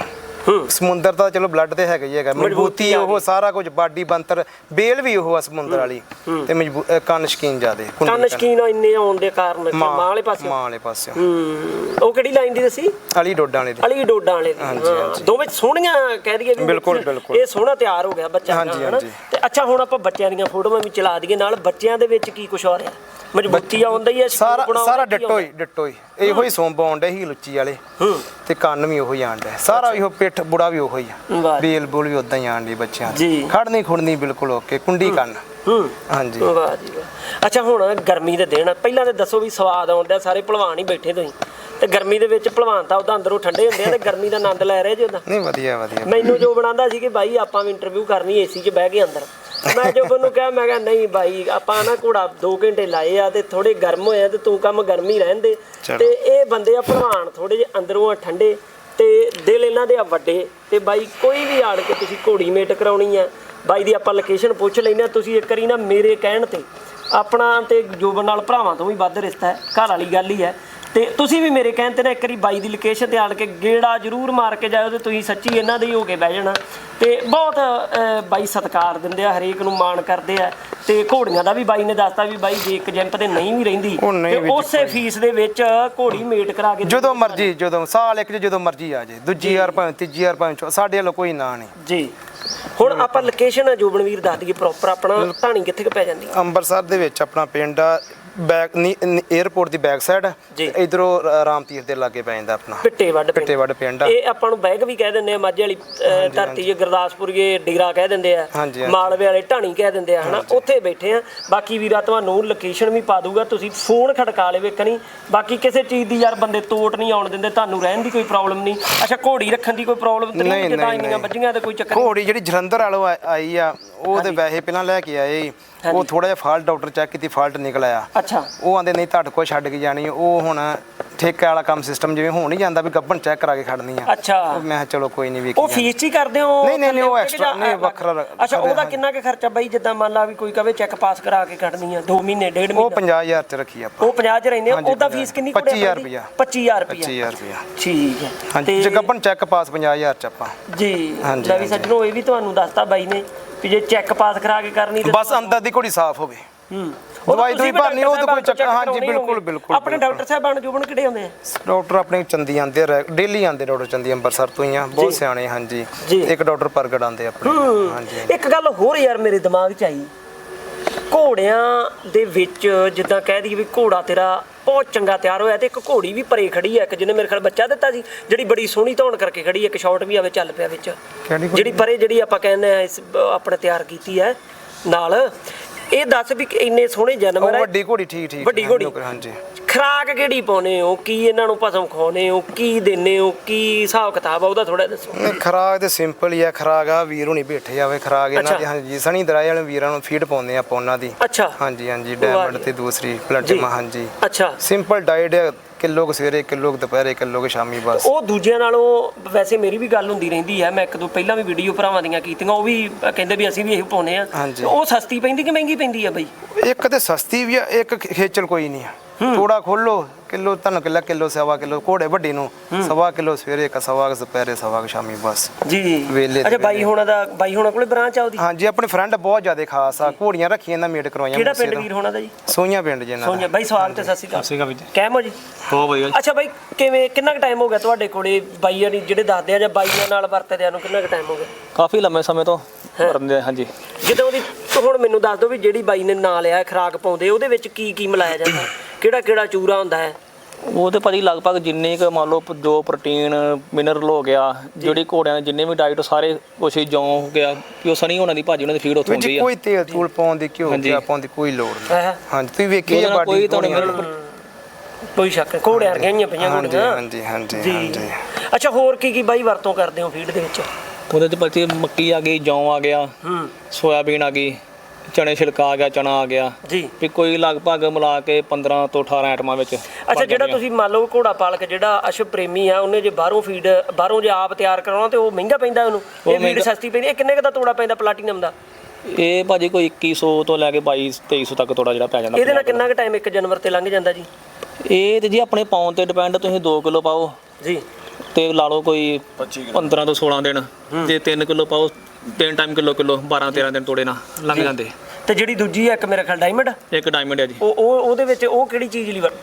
ਸਮੁੰਦਰ ਤਾਂ ਚਲੋ ਬਲੱਡ ਤੇ ਹੈਗਾ ਹੀ ਹੈਗਾ ਮਜ਼ਬੂਤੀ ਉਹ ਸਾਰਾ ਕੁਝ ਬਾਡੀ ਬੰਤਰ ਬੇਲ ਵੀ ਉਹ ਆ ਸਮੁੰਦਰ ਵਾਲੀ। ਤੇ ਮਜ਼ਬੂ- ਅ, ਕੰਨ ਸ਼ਕੀਨ ਜ਼ਿਆਦੇ ਕੁੰਡੀ ਕੰਨ ਸ਼ਕੀਨ ਇੰਨੇ ਆਉਣ ਦੇ ਕਾਰਨ ਮਾਂ ਵਾਲੇ ਪਾਸੇ ਮਾਂ ਵਾਲੇ ਪਾਸੇ ਹੂੰ ਉਹ ਕਿਹੜੀ ਲਾਈਨ ਦੀ ਦੱਸੀ? ਅਲੀ ਡੋਡਾਂ ਵਾਲੇ ਦੀ। ਅਲੀ ਡੋਡਾਂ ਵਾਲੇ ਦੀ। ਹਾਂਜੀ। ਹਾਂਜੀ। ਦੋਵੇਂ ਸੋਹਣੀਆਂ ਕਹਿ ਦਈਏ ਵੀ ਬਿਲਕੁਲ, ਬਿਲਕੁਲ। ਇਹ ਸੋਹਣਾ ਤਿਆਰ ਹੋ ਗਿਆ ਬੱਚਾ ਹਾਂਜੀ, ਹਾਂਜੀ। ਤੇ ਅੱਛਾ ਹੁਣ ਆਪਾਂ ਬੱਚਿਆਂ ਦੀਆਂ ਫੋਟੋਆਂ ਵੀ ਚਲਾ ਦਈਏ ਨਾਲ। ਬੱਚਿਆਂ ਦੇ ਵਿੱਚ ਕੀ ਕੁਝ ਹੋ ਰਿਹਾ? ਮਜ਼ਬੂਤੀ ਆਉਂਦਾ ਹੀ ਸਾਰਾ ਸਾਰਾ ਡਿੱਟੋ ਹੀ ਡਿੱਟੋ ਹੀ। ਇਹੋ ਹੀ ਸੌਂਪ ਆਉਂਦੇ ਸੀ ਲੁੱਚੀ ਵਾਲੇ। ਤੇ ਕੰਨ ਵੀ ਉਹੋ ਹੀ ਆਂਡੇ ਸਾਰਾ ਇਹੋ ਪਿੱਠ ਬੁੜਾ ਵੀ ਉਹੋ ਹੀ ਆ। ਬੇਲ ਬੋਲ ਵੀ ਉਦਾਂ ਹੀ ਆਂਡੀ ਬੱਚਿਆਂ ਦੀ। ਖੜਨੀ ਖੁੜਨੀ ਬਿਲਕੁਲ ਓਕੇ ਕੁੰਡੀ ਕੰਨ। ਹੂੰ। ਹਾਂਜੀ। ਵਾਹ ਜੀ ਵਾਹ। ਅੱਛਾ ਹੁਣ ਗਰਮੀ ਦੇ ਦਿਨ। ਪਹਿਲਾਂ ਤੇ ਦੱਸੋ ਵੀ ਸਵਾਦ ਆਉਂਦਾ ਸਾਰੇ ਭਲਵਾਨ ਹੀ ਬੈਠੇ ਤੁਸੀਂ। ਤੇ ਗਰਮੀ ਦੇ ਵਿੱਚ ਭਲਵਾਨ ਤਾਂ ਉਹਦਾ ਅੰਦਰੋਂ ਠੰਡੇ ਹੁੰਦੇ ਆ ਤੇ ਗਰਮੀ ਦਾ ਆਨੰਦ ਲੈ ਰਹੇ ਜੀ ਉਹਦਾ ਨਹੀਂ ਵਧੀਆ ਵਧੀਆ। ਮੈਨੂੰ ਜੋ ਬਣਾਉਂਦਾ ਸੀ ਕਿ ਬਾਈ ਆਪਾਂ ਵੀ ਇੰਟਰਵਿਊ ਕਰਨੀ ਏਸੀ 'ਚ ਬਹਿ ਕੇ ਅੰਦਰ। ਮੈਂ ਜੋ ਉਹਨੂੰ ਕਿਹਾ ਮੈਂ ਕਿਹਾ ਨਹੀਂ ਬਾਈ ਆਪਾਂ ਨਾ ਘੋੜਾ 2 ਘੰਟੇ ਲਾਏ ਆ ਤੇ ਥੋੜੇ ਗਰਮ ਹੋਏ ਆ ਤੇ ਤੂੰ ਕੰਮ ਗਰਮੀ ਰਹਿਣ ਦੇ। ਤੇ ਇਹ ਬੰਦੇ ਆ ਭਲਵਾਨ ਥੋੜੇ ਜਿਹੇ ਅੰਦਰੋਂ ਆ ਠੰਡੇ ਤੇ ਦਿਲ ਇਹਨਾਂ ਦੇ ਆ ਵੱਡੇ। ਤੇ ਬਾਈ ਕੋਈ ਵੀ ਆੜ ਕੇ ਤੁਸੀਂ ਘੋੜੀ ਮੇਟ ਕਰਾਉਣੀ ਆ ਬਾਈ ਦੀ ਆਪਾਂ ਲੋਕੇਸ਼ਨ ਪੁੱਛ ਆ ਤੁਸੀਂ ਇੱਕ ਵਾਰੀ ਨਾ ਮੇਰੇ ਕਹਿਣ ਤੇ ਆਪਣਾ ਤੇ ਜੋਬਨ ਨਾਲ ਭਰਾਵਾਂ ਤੋਂ ਵੀ ਵੱਧ ਰਿਸ਼ਤਾ ਹੈ ਘਰ ਵਾਲੀ ਗੱਲ ਹੀ ਹੈ। ਤੇ ਤੁਸੀਂ ਵੀ ਮੇਰੇ ਕਹਿਣ ਤੇ ਨਾ ਇੱਕ ਵਾਰੀ ਬਾਈ ਦੀ ਲੋਕੇਸ਼ਨ ਤੇ ਆਣ ਕੇ ਗੇੜਾ ਜ਼ਰੂਰ ਮਾਰ ਕੇ ਜਾਇਓ ਤੇ ਤੁਸੀਂ ਸੱਚੀ ਇਹਨਾਂ ਦੇ ਹੀ ਹੋ ਕੇ ਬਹਿ ਜਾਣਾ। ਤੇ ਬਹੁਤ ਬਾਈ ਸਤਿਕਾਰ ਦਿੰਦੇ ਆ ਹਰੇਕ ਨੂੰ ਮਾਣ ਕਰਦੇ ਆ ਤੇ ਘੋੜੀਆਂ ਦਾ ਵੀ ਬਾਈ ਨੇ ਦੱਸਤਾ ਵੀ ਬਾਈ ਜੇ ਇੱਕ ਜੰਪ ਤੇ ਨਹੀਂ ਵੀ ਰਹਿੰਦੀ ਤੇ ਉਸੇ ਫੀਸ ਦੇ ਵਿੱਚ ਘੋੜੀ ਮੇਟ ਕਰਾ ਕੇ ਜਦੋਂ ਮਰਜ਼ੀ ਜਦੋਂ ਸਾਲ ਇੱਕ ਜਦੋਂ ਮਰਜ਼ੀ ਆ ਜੇ ਦੂਜੀ ਵਾਰ ਭਾਵੇਂ ਤੀਜੀ ਵਾਰ ਭਾਵੇਂ ਸਾਡੇ ਵੱਲੋਂ ਕੋਈ ਨਾਂ ਨਹੀਂ। ਜੀ। ਹੁਣ ਆਪਾਂ ਲੋਕੇਸ਼ਨ ਜੋਬਨਵੀਰ ਦੱਸ ਦਈਏ ਪ੍ਰੋਪਰ ਆਪਣਾ ਢਾਣੀ ਕਿੱਥੇ ਕੁ ਪੈ ਜਾਂਦੀ ਅੰਮ੍ਰਿਤਸਰ ਦੇ ਵਿੱਚ ਆਪਣਾ ਪਿੰਡ ਆ ਬੈਕ 에어ਪੋਰਟ ਦੀ ਬੈਕ ਸਾਈਡ। ਇਧਰੋਂ ਰਾਮਤੀਰ ਦੇ ਲਾਗੇ ਪੈ ਜਾਂਦਾ ਆਪਣਾ। ਪਿੱਟੇ ਵੱਡ ਪਿੰਡ। ਇਹ ਆਪਾਂ ਨੂੰ ਬੈਗ ਵੀ ਕਹਿ ਦਿੰਦੇ ਆ ਮਾਝੇ ਵਾਲੀ ਧਰਤੀ ਜੇ ਗੁਰਦਾਸਪੁਰੀਏ ਡਿਗਰਾ ਕਹਿ ਦਿੰਦੇ ਆ। ਮਾਲਵੇ ਵਾਲੇ ਢਾਣੀ ਕਹਿ ਦਿੰਦੇ ਆ ਹਨਾ? ਉੱਥੇ ਬੈਠੇ ਆ। ਬਾਕੀ ਵੀਰਾ ਤੁਹਾਨੂੰ ਲੋਕੇਸ਼ਨ ਵੀ ਪਾ ਦੂਗਾ। ਤੁਸੀਂ ਫੋਨ ਖੜਕਾ ਲਵੇ ਕਣੀ ਬਾਕੀ ਕਿਸੇ ਚੀਜ਼ ਦੀ ਯਾਰ ਬੰਦੇ ਤੋਟ ਨਹੀਂ ਆਉਣ ਦਿੰਦੇ ਤੁਹਾਨੂੰ ਰਹਿਣ ਦੀ ਕੋਈ ਪ੍ਰੋਬਲਮ ਨਹੀਂ। ਅੱਛਾ ਘੋੜੀ ਰੱਖਣ ਦੀ ਕੋਈ ਪ੍ਰੋਬਲਮ ਤੇ ਨਹੀਂ ਜਿੱਦਾਂ ਇੰਨੀਆਂ। ਵੱਜੀਆਂ ਤੇ ਕੋਈ ਚੱਕਰ ਨਹੀਂ। ਘੋੜੀ ਜਿਹੜੀ ਜਲੰਧਰ ਵਾਲੋ ਆਈ ਆ ਉਹ ਤੇ ਵੈਸੇ ਪਹਿਲਾਂ ਲੈ ਕੇ ਆਏ। ਉਹ ਥੋੜਾ ਜਿਹਾ ਫਾਲਟ ਡਾਕਟਰ ਚੈੱਕ ਕੀਤੀ ਫਾਲਟ ਨਿਕਲ ਆਇਆ। ਅੱਛਾ। ਉਹ ਆਂਦੇ ਨਹੀਂ ਤੁਹਾਡੇ ਕੋਲ ਛੱਡ ਕੇ ਜਾਣੀ ਉਹ ਹੁਣ ਠੇਕੇ ਵਾਲਾ ਕੰਮ ਸਿਸਟਮ ਜਿਵੇਂ ਹੀ ਜਾਂਦਾ ਵੀ ਗੱਬਨ ਚੈੱਕ ਕਰਾ ਕੇ ਖੜਨੀ ਆ। ਅੱਛਾ। ਉਹ ਮੈਂ ਕਿਹਾ ਚਲੋ ਕੋਈ ਨਹੀਂ ਵੇਖੀ ਉਹ ਫੀਸ ਹੀ ਕਰਦੇ ਹੋ? ਨਹੀਂ, ਨਹੀਂ, ਉਹ ਜਾਂ ਨਹੀਂ, ਵੱਖਰਾ ਅੱਛਾ ਉਹਦਾ ਕਿੰਨਾ ਕੁ ਖਰਚਾ ਬਾਈ ਜਿੱਦਾਂ ਮੰਨ ਲਾ ਵੀ ਕੋਈ ਕਵੇ ਚੈੱਕ ਪਾਸ ਕਰਾ ਕੇ ਕੱਢਣੀ ਆ 2 ਮਹੀਨੇ ਡੇਢ ਉਹ ਮਹੀਨਾ? 50000 ਚ ਰੱਖੀ ਆਪਾਂ। ਉਹ 50 ਚ ਰਹਿੰਦੇ ਆ ਉਹਦਾ। ਫੀਸ ਕਿੰਨੀ 25,000 ਰੁਪਇਆ। 25000 ਰੁਪਇਆ 25000 ਰੁਪਇਆ ਠੀਕ ਹੈ। ਹਾਂਜੀ ਜੇ ਗੱਬਨ ਚੈੱਕ ਪਾਸ 50000 ਚ ਆਪਾਂ। ਜੀ ਹਾਂਜੀ, ਲੈ ਵੀ ਹਾਂਜੀ। ਸੱਜਣੋ ਇਹ ਵੀ ਤੁਹਾਨੂੰ ਦੱਸਤਾ ਬਾਈ ਨੇ। ਵੀ ਜੇ ਚੈੱਕ ਪਾਸ ਕਰਾ ਕੇ ਕਰਨੀ ਤੇ ਬਸ ਅੰਦਰ ਦੀ ਘੋੜੀ ਸਾਫ਼ ਹੋਵੇ ਹੂੰ। ਦਵਾਈ ਦੂਈ ਭਰਨੀ, ਉਹ ਤਾਂ ਕੋਈ ਚੱਕਰ- ਹਾਂਜੀ, ਬਿਲਕੁਲ, ਬਿਲਕੁਲ, ਆਪਣੇ। ਡਾਕਟਰ ਸਾਹਿਬਾਨ ਜੁਬਨ ਕਿਹੜੇ ਹੁੰਦੇ ਆ? ਡਾਕਟਰ ਆਪਣੇ ਚੰਦੀ ਆਂਦੇ ਡੇਲੀ ਆਂਦੇ ਡਾਕਟਰ ਚੰਦੀ ਅੰਮ੍ਰਿਤਸਰ ਤੋਂ ਹੀ ਆ ਬਹੁਤ ਸਿਆਣੇ ਹਾਂਜੀ। ਇੱਕ ਡਾਕਟਰ ਪ੍ਰਗਟ ਆਂਦੇ ਆਪਣੇ। ਹਾਂਜੀ। ਇੱਕ ਗੱਲ ਹੋਰ ਯਾਰ ਮੇਰੇ ਦਿਮਾਗ 'ਚ ਆਈ। ਘੋੜਿਆਂ ਦੇ ਵਿੱਚ ਜਿੱਦਾਂ ਕਹਿ ਦਈਏ ਵੀ ਘੋੜਾ ਤੇਰਾ ਬਹੁਤ ਚੰਗਾ ਤਿਆਰ ਹੋਇਆ ਤੇ ਇੱਕ ਘੋੜੀ ਵੀ ਪਰੇ ਖੜੀ ਹੈ ਇੱਕ ਜਿਹਨੇ ਮੇਰੇ ਖਿਆਲ ਬੱਚਾ ਦਿੱਤਾ ਸੀ ਜਿਹੜੀ ਬੜੀ ਸੋਹਣੀ ਧੌਣ ਕਰਕੇ ਖੜੀ ਹੈ ਇੱਕ ਸ਼ਾਟ ਵੀ ਆਵੇ ਚੱਲ ਪਿਆ ਵਿੱਚ? ਜਿਹੜੀ ਪਰੇ ਜਿਹੜੀ ਆਪਾਂ ਕਹਿੰਦੇ ਆ ਇਸ ਆਪਣੇ ਤਿਆਰ ਕੀਤੀ ਹੈ ਨਾਲ। ਇਹ ਦੱਸ ਵੀ ਕਿ ਇੰਨੇ ਸੋਹਣੇ ਜਾਨਵਰ ਹੈ ਵੱਡੀ ਘੋੜੀ ਠੀਕ ਠੀਕ ਵੱਡੀ ਘੋੜੀ। ਹਾਂਜੀ। ਖਰਾਕ ਕਿਹੜੀ ਪਾਉਨੇ ਹੋ? ਕੀ ਇਹਨਾਂ ਨੂੰ ਭਸਮ ਖਾਉਨੇ ਹੋ? ਕੀ ਦਿੰਨੇ ਹੋ? ਕੀ ਹਿਸਾਬ ਕਿਤਾਬ ਆ? ਉਹਦਾ ਥੋੜਾ ਦੱਸੋ। ਖਰਾਕ ਤੇ ਸਿੰਪਲ ਹੀ ਆ। ਖਰਾਕ ਆ ਵੀਰ ਹੁਣੀ ਬੈਠੇ ਜਾਵੇ ਖਰਾਕ ਇਹਨਾਂ। ਦੀ ਹਾਂਜੀ ਸਣੀ ਦਰਾਏ ਵਾਲੇ ਵੀਰਾਂ ਨੂੰ ਫੀਡ ਪਾਉਂਦੇ ਆ ਆਪਾਂ ਉਹਨਾਂ ਦੀ। ਅੱਛਾ। ਹਾਂਜੀ ਹਾਂਜੀ ਡਾਇਮੰਡ। ਤੇ ਦੂਸਰੀ ਪਲੈਟੀਨਮ ਹਾਂਜੀ। ਅੱਛਾ। ਸਿੰਪਲ ਡਾਈਟ ਕਿਲੋ ਕੁ ਸਵੇਰੇ ਕਿਲੋ ਕੁ ਦੁਪਹਿਰੇ ਕਿਲੋ ਕੁ ਸ਼ਾਮੀ ਬਸ। ਉਹ ਦੂਜਿਆਂ ਨਾਲੋਂ ਵੈਸੇ ਮੇਰੀ ਵੀ ਗੱਲ ਹੁੰਦੀ ਰਹਿੰਦੀ ਹੈ ਮੈਂ ਇੱਕ ਦੋ ਪਹਿਲਾਂ ਵੀ ਵੀਡੀਓ ਭਰਾਵਾਂ ਦੀਆਂ ਕੀਤੀਆਂ ਉਹ ਵੀ ਕਹਿੰਦੇ ਵੀ ਅਸੀਂ ਵੀ ਇਹੀ ਪਾਉਨੇ ਆ। ਉਹ ਸਸਤੀ ਪੈਂਦੀ ਕਿ ਮਹਿੰਗੀ ਪੈਂਦੀ ਆ ਬਈ? ਇੱਕ ਤੇ ਸਸਤੀ ਵੀ ਆ ਇੱਕ ਖੇਚਲ ਕੋਈ ਨਹੀਂ ਆ। ਥੋੜਾ ਖੋਲੋ ਕਿਲੋ ਤੁਹਾਨੂੰ ਕਿੱਲਾ ਕਿਲੋ ਸਵਾ ਕਿਲੋ ਘੋੜੇ ਵੱਡੀ ਨੂੰ ਸਵਾ ਕਿਲੋ ਸਵੇਰੇ ਇੱਕ ਸਵਾ ਕੁ ਦੁਪਹਿਰੇ ਸਵਾ ਕੁ ਸ਼ਾਮੀ ਬਸ। ਜੀ ਵੇਲੇ ਦੇ ਅੱਛਾ ਬਾਈ। ਹੋਣਾ ਦਾ ਬਾਈ ਹੋਣਾ ਕੋਲੇ ਬ੍ਰਾਂਚ ਆ ਉਹਦੀ? ਹਾਂਜੀ ਆਪਣੇ ਫਰੈਂਡ ਬਹੁਤ ਜ਼ਿਆਦਾ ਖਾਸ ਆ ਘੋੜੀਆਂ ਰੱਖੀਆਂ ਇਹਨਾਂ ਮੇਟ ਕਰਵਾਈਆਂ ਕਿਹੜਾ ਪਿੰਡ। ਵੀਰ ਹੋਣਾ ਦਾ ਜੀ? ਸੋਈਆਂ ਪਿੰਡ ਜੀ ਇਹਨਾਂ ਦਾ। ਸੋਨੀਆ ਬਾਈ ਸਵਾਗਤ ਹੈ ਸਤਿ ਸ਼੍ਰੀ ਅਕਾਲ। ਸੀਗਾ ਵੀਰ ਕਹਿਮੋ ਜੀ? ਬਹੁਤ ਵਧੀਆ ਜੀ। ਅੱਛਾ ਬਾਈ ਕਿਵੇਂ ਕਿੰਨਾ ਕੁ ਟਾਈਮ ਹੋ ਗਿਆ ਤੁਹਾਡੇ ਕੋਲੇ ਬਾਈਆਂ ਦੀ ਜਿਹੜੇ ਦੱਸਦੇ ਆ ਜਾਂ ਬਾਈਆਂ ਨਾਲ ਵਰਤਦਿਆਂ ਨੂੰ ਕਿੰਨਾ ਕੁ ਟਾਈਮ ਹੋ ਗਿਆ? ਕਾਫੀ ਲੰਮੇ ਸਮੇਂ ਤੋਂ ਕਰਦੇ ਹਾਂਜੀ। ਜਿੱਦਾਂ ਉਹਦੀ ਹੁਣ ਮੈਨੂੰ ਦੱਸ ਦਿਓ ਵੀ ਜਿਹੜੀ ਬਾਈ ਨੇ ਨਾਂ ਲਿਆ ਹੈ, ਖੁਰਾਕ ਪਾਉਂਦੇ ਉਹਦੇ ਵਿੱਚ ਕੀ ਕੀ ਮਿਲਾਇਆ ਜਾਂਦਾ? ਕਿਹੜਾ ਕਿਹੜਾ ਚੂਰਾ ਹੁੰਦਾ ਹੈ? ਉਹ ਤੇ ਭਾਜੀ ਲਗਭਗ ਜਿੰਨੇ ਕੁ ਮੰਨ ਲਓ ਪ- ਜੋ ਪ੍ਰੋਟੀਨ ਮਿਨਰਲ ਹੋ ਗਿਆ ਜਿਹੜੀ ਘੋੜਿਆਂ ਦੇ ਜਿੰਨੇ ਵੀ ਡਾਈਟ ਸਾਰੇ ਕੁਛ ਹੀ ਜੌਂ ਹੋ ਗਿਆ ਵੀ ਉਹ ਸਣੀ ਉਹਨਾਂ ਦੀ ਭਾਜੀ ਉਹਨਾਂ ਦੀ ਫੀਡ ਉੱਥੋਂ ਵਿੱਚ ਹੁੰਦੀ ਆ। ਕੋਈ ਤੇਲ ਤੂਲ ਪਾਉਣ ਦੀ ਘਿਓ ਹਾਂਜੀ। ਪਾਉਣ ਦੀ ਕੋਈ ਲੋੜ ਨਹੀਂ। ਹੈ? ਹਾਂਜੀ ਤੁਸੀਂ ਵੇਖੀ ਉਹਦੇ ਨਾਲ ਕੋਈ ਬਾਡੀ ਤੁਹਾਨੂੰ ਮਿਨਰਲ ਕੋਈ ਸ਼ੱਕ ਨਹੀਂ ਘੋੜੇ ਵਰਗੀਆਂ ਹੀ ਆ ਪਈਆਂ ਹਾਂਜੀ ਘੋੜੀਆਂ। ਹਾਂਜੀ ਹਾਂਜੀ ਹਾਂਜੀ। ਅੱਛਾ ਹੋਰ ਕੀ ਕੀ ਬਾਈ ਵਰਤੋਂ ਕਰਦੇ ਹੋ ਫੀਡ ਦੇ ਵਿੱਚ? ਉਹਦੇ ਤੇ ਭਾਜੀ ਮੱਕੀ ਆ ਗਈ ਜੌਂ ਆ ਗਿਆ ਹੂੰ। ਸੋਇਆਬੀਨ ਆ ਗਈ ਚਣੇ ਛਿਲਕਾ ਆ ਗਿਆ ਚਣਾ ਆ ਗਿਆ। ਜੀ। ਵੀ ਕੋਈ ਲਗਭਗ ਮਿਲਾ ਕੇ 15 ਤੋਂ 18 ਆਈਟਮਾਂ ਵਿੱਚ ਅੱਛਾ ਜਿਹੜਾ। ਤੁਸੀਂ ਮੰਨ ਲਓ ਘੋੜਾ ਪਾਲਕ ਜਿਹੜਾ ਅਸ਼ਵ ਪ੍ਰੇਮੀ ਆ ਉਹਨੇ ਜੇ ਬਾਹਰੋਂ ਫੀਡ ਬਾਹਰੋਂ ਜੇ ਆਪ ਤਿਆਰ ਕਰਾਉਣਾ ਤੇ ਉਹ ਮਹਿੰਗਾ ਪੈਂਦਾ ਉਹਨੂੰ। ਉਹ ਇਹ ਫੀਡ ਸਸਤੀ ਪੈਂਦੀ ਇਹ ਕਿੰਨੇ ਕੁ ਦਾ ਤੋੜਾ ਪੈਂਦਾ ਪਲਾਟੀਨਮ ਦਾ? ਇਹ ਭਾਜੀ ਕੋਈ 2100 ਤੋਂ ਲੈ ਕੇ 22 2300 ਤੱਕ ਥੋੜਾ ਜਿਹੜਾ ਪੈ ਜਾਂਦਾ ਇਹਦੇ ਨਾਲ ਕਿੰਨਾ ਕੁ ਟਾਈਮ ਇੱਕ ਜਾਨਵਰ ਤੇ ਲੰਘ ਜਾਂਦਾ ਜੀ? ਇਹ ਤੇ ਜੀ ਆਪਣੇ ਪਾਉਣ ਤੇ ਡਿਪੈਂਡ ਤੁਸੀਂ 2 ਕਿਲੋ ਪਾਓ। ਜੀ। ਤੇ ਲਾ ਲਓ ਕੋਈ 15 ਤੋਂ 16 ਦਿਨ। ਜੇ 3 ਕਿਲੋ ਪਾਓ ਤਿੰਨ ਟਾਈਮ ਕਿਲੋ ਕਿਲੋ 12 13 ਦਿਨ ਤੋੜੇ ਨਾ ਲੰਘ ਜਾਂਦੇ। ਤੇ ਜਿਹੜੀ ਦੂਜੀ ਹੈ ਇੱਕ ਮੇਰੇ ਖਿਆਲ ਡਾਇਮੰਡ ਇੱਕ ਡਾਇਮੰਡ ਹੈ ਜੀ। ਉਹ ਉਹ ਉਹਦੇ ਵਿੱਚ ਉਹ ਕਿਹੜੀ ਚੀਜ਼ ਲਈ ਵਰ-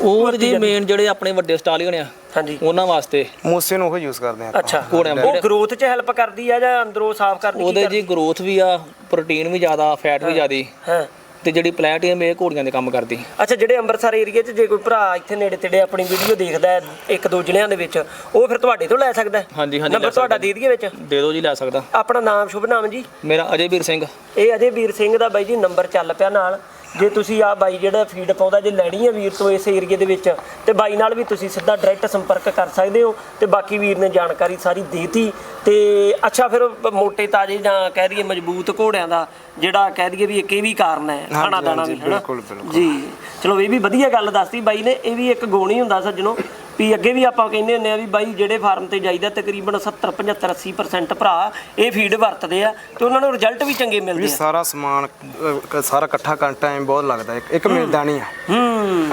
ਉਹ ਜੀ ਮੇਨ ਜਿਹੜੇ ਆਪਣੇ ਵੱਡੇ ਸਟਾਲੀਅਨ ਆ ਹਾਂਜੀ। ਉਹਨਾਂ ਵਾਸਤੇ। ਮੂਸੇ ਨੂੰ ਉਹ ਯੂਜ਼ ਕਰਦੇ ਆ ਅੱਛਾ। ਘੋੜਿਆਂ ਉਹ ਗਰੋਥ 'ਚ ਹੈਲਪ ਕਰਦੀ ਆ ਜਾਂ ਅੰਦਰੋਂ ਸਾਫ਼ ਕਰਦੀ ਕੀ ਉਹਦੇ ਜੀ ਗਰੋਥ ਵੀ ਆ ਪ੍ਰੋਟੀਨ ਵੀ ਜ਼ਿਆਦਾ ਫੈਟ ਵੀ ਜ਼ਿਆਦੀ। ਹਾਂ। ਤੇ ਜਿਹੜੀ ਪਲੈਟੀਅਮ ਇਹ ਘੋੜੀਆਂ ਦੇ ਕੰਮ ਕਰਦੀ ਅੱਛਾ ਜਿਹੜੇ ਅੰਮ੍ਰਿਤਸਰ ਏਰੀਏ 'ਚ ਜੇ ਕੋਈ ਭਰਾ ਇੱਥੇ ਨੇੜੇ ਤੇੜੇ ਆਪਣੀ ਵੀਡੀਓ ਦੇਖਦਾ ਹੈ ਇੱਕ ਦੋ ਜ਼ਿਲ੍ਹਿਆਂ ਦੇ ਵਿੱਚ ਉਹ ਫਿਰ ਤੁਹਾਡੇ ਤੋਂ ਲੈ ਸਕਦਾ ਹੈ? ਹਾਂਜੀ ਹਾਂਜੀ ਨੰਬਰ ਤੁਹਾਡਾ ਦੇ ਦਈਏ ਵਿੱਚ? ਦੇ ਦਿਓ ਜੀ ਲੈ ਸਕਦਾ। ਆਪਣਾ ਨਾਮ ਸ਼ੁਭ ਨਾਮ ਜੀ? ਮੇਰਾ ਅਜੇਵੀਰ ਸਿੰਘ। ਇਹ ਅਜੇ ਵੀਰ ਸਿੰਘ ਦਾ ਬਾਈ ਜੀ ਨੰਬਰ ਚੱਲ ਪਿਆ ਨਾਲ। ਜੇ ਤੁਸੀਂ ਆ ਬਾਈ ਜਿਹੜਾ ਫੀਡ ਪਾਉਂਦਾ ਜੇ ਲੈਣੀ ਹੈ ਵੀਰ ਤੋਂ ਇਸ ਏਰੀਏ ਦੇ ਵਿੱਚ ਤੇ ਬਾਈ ਨਾਲ ਵੀ ਤੁਸੀਂ ਸਿੱਧਾ ਡਾਇਰੈਕਟ ਸੰਪਰਕ ਕਰ ਸਕਦੇ ਹੋ ਤੇ ਬਾਕੀ ਵੀਰ ਨੇ ਜਾਣਕਾਰੀ ਸਾਰੀ ਦੇਤੀ। ਤੇ ਅੱਛਾ ਫਿਰ ਮੋਟੇ ਤਾਜੇ ਜਾਂ ਕਹਿ ਦਈਏ ਮਜ਼ਬੂਤ ਘੋੜਿਆਂ ਦਾ ਜਿਹੜਾ ਕਹਿ ਦਈਏ ਵੀ ਇੱਕ ਇਹ ਵੀ ਕਾਰਨ ਹੈ ਖਾਣਾ ਦਾਣਾ ਵੀ ਹੈ ਨਾ। ਜੀ ਚਲੋ ਇਹ ਵੀ ਵਧੀਆ ਗੱਲ ਦੱਸਤੀ ਬਾਈ ਨੇ ਇਹ ਵੀ ਇੱਕ ਗੁਣ ਹੁੰਦਾ ਸੱਜਣੋ। ਵੀ ਅੱਗੇ ਵੀ ਆਪਾਂ ਕਹਿੰਦੇ ਹੁੰਦੇ ਆ ਵੀ ਬਾਈ ਜਿਹੜੇ ਫਾਰਮ ਤੇ ਜਾਈਦਾ ਤਕਰੀਬਨ 70 75 80% ਭਰਾ ਇਹ ਫੀਡ ਵਰਤਦੇ ਆ ਤੇ ਉਹਨਾਂ ਨੂੰ ਰਿਜ਼ਲਟ ਵੀ ਚੰਗੇ ਮਿਲਦੇ ਵੀ ਆ। ਸਾਰਾ ਸਮਾਨ ਅਹ, ਸਾਰਾ ਇਕੱਠਾ ਕਰਨ ਟਾਈਮ ਬਹੁਤ ਲੱਗਦਾ ਇੱਕ ਇੱਕ ਮਿਲਦਾ ਨਹੀਂ ਆ। ਹੂੰ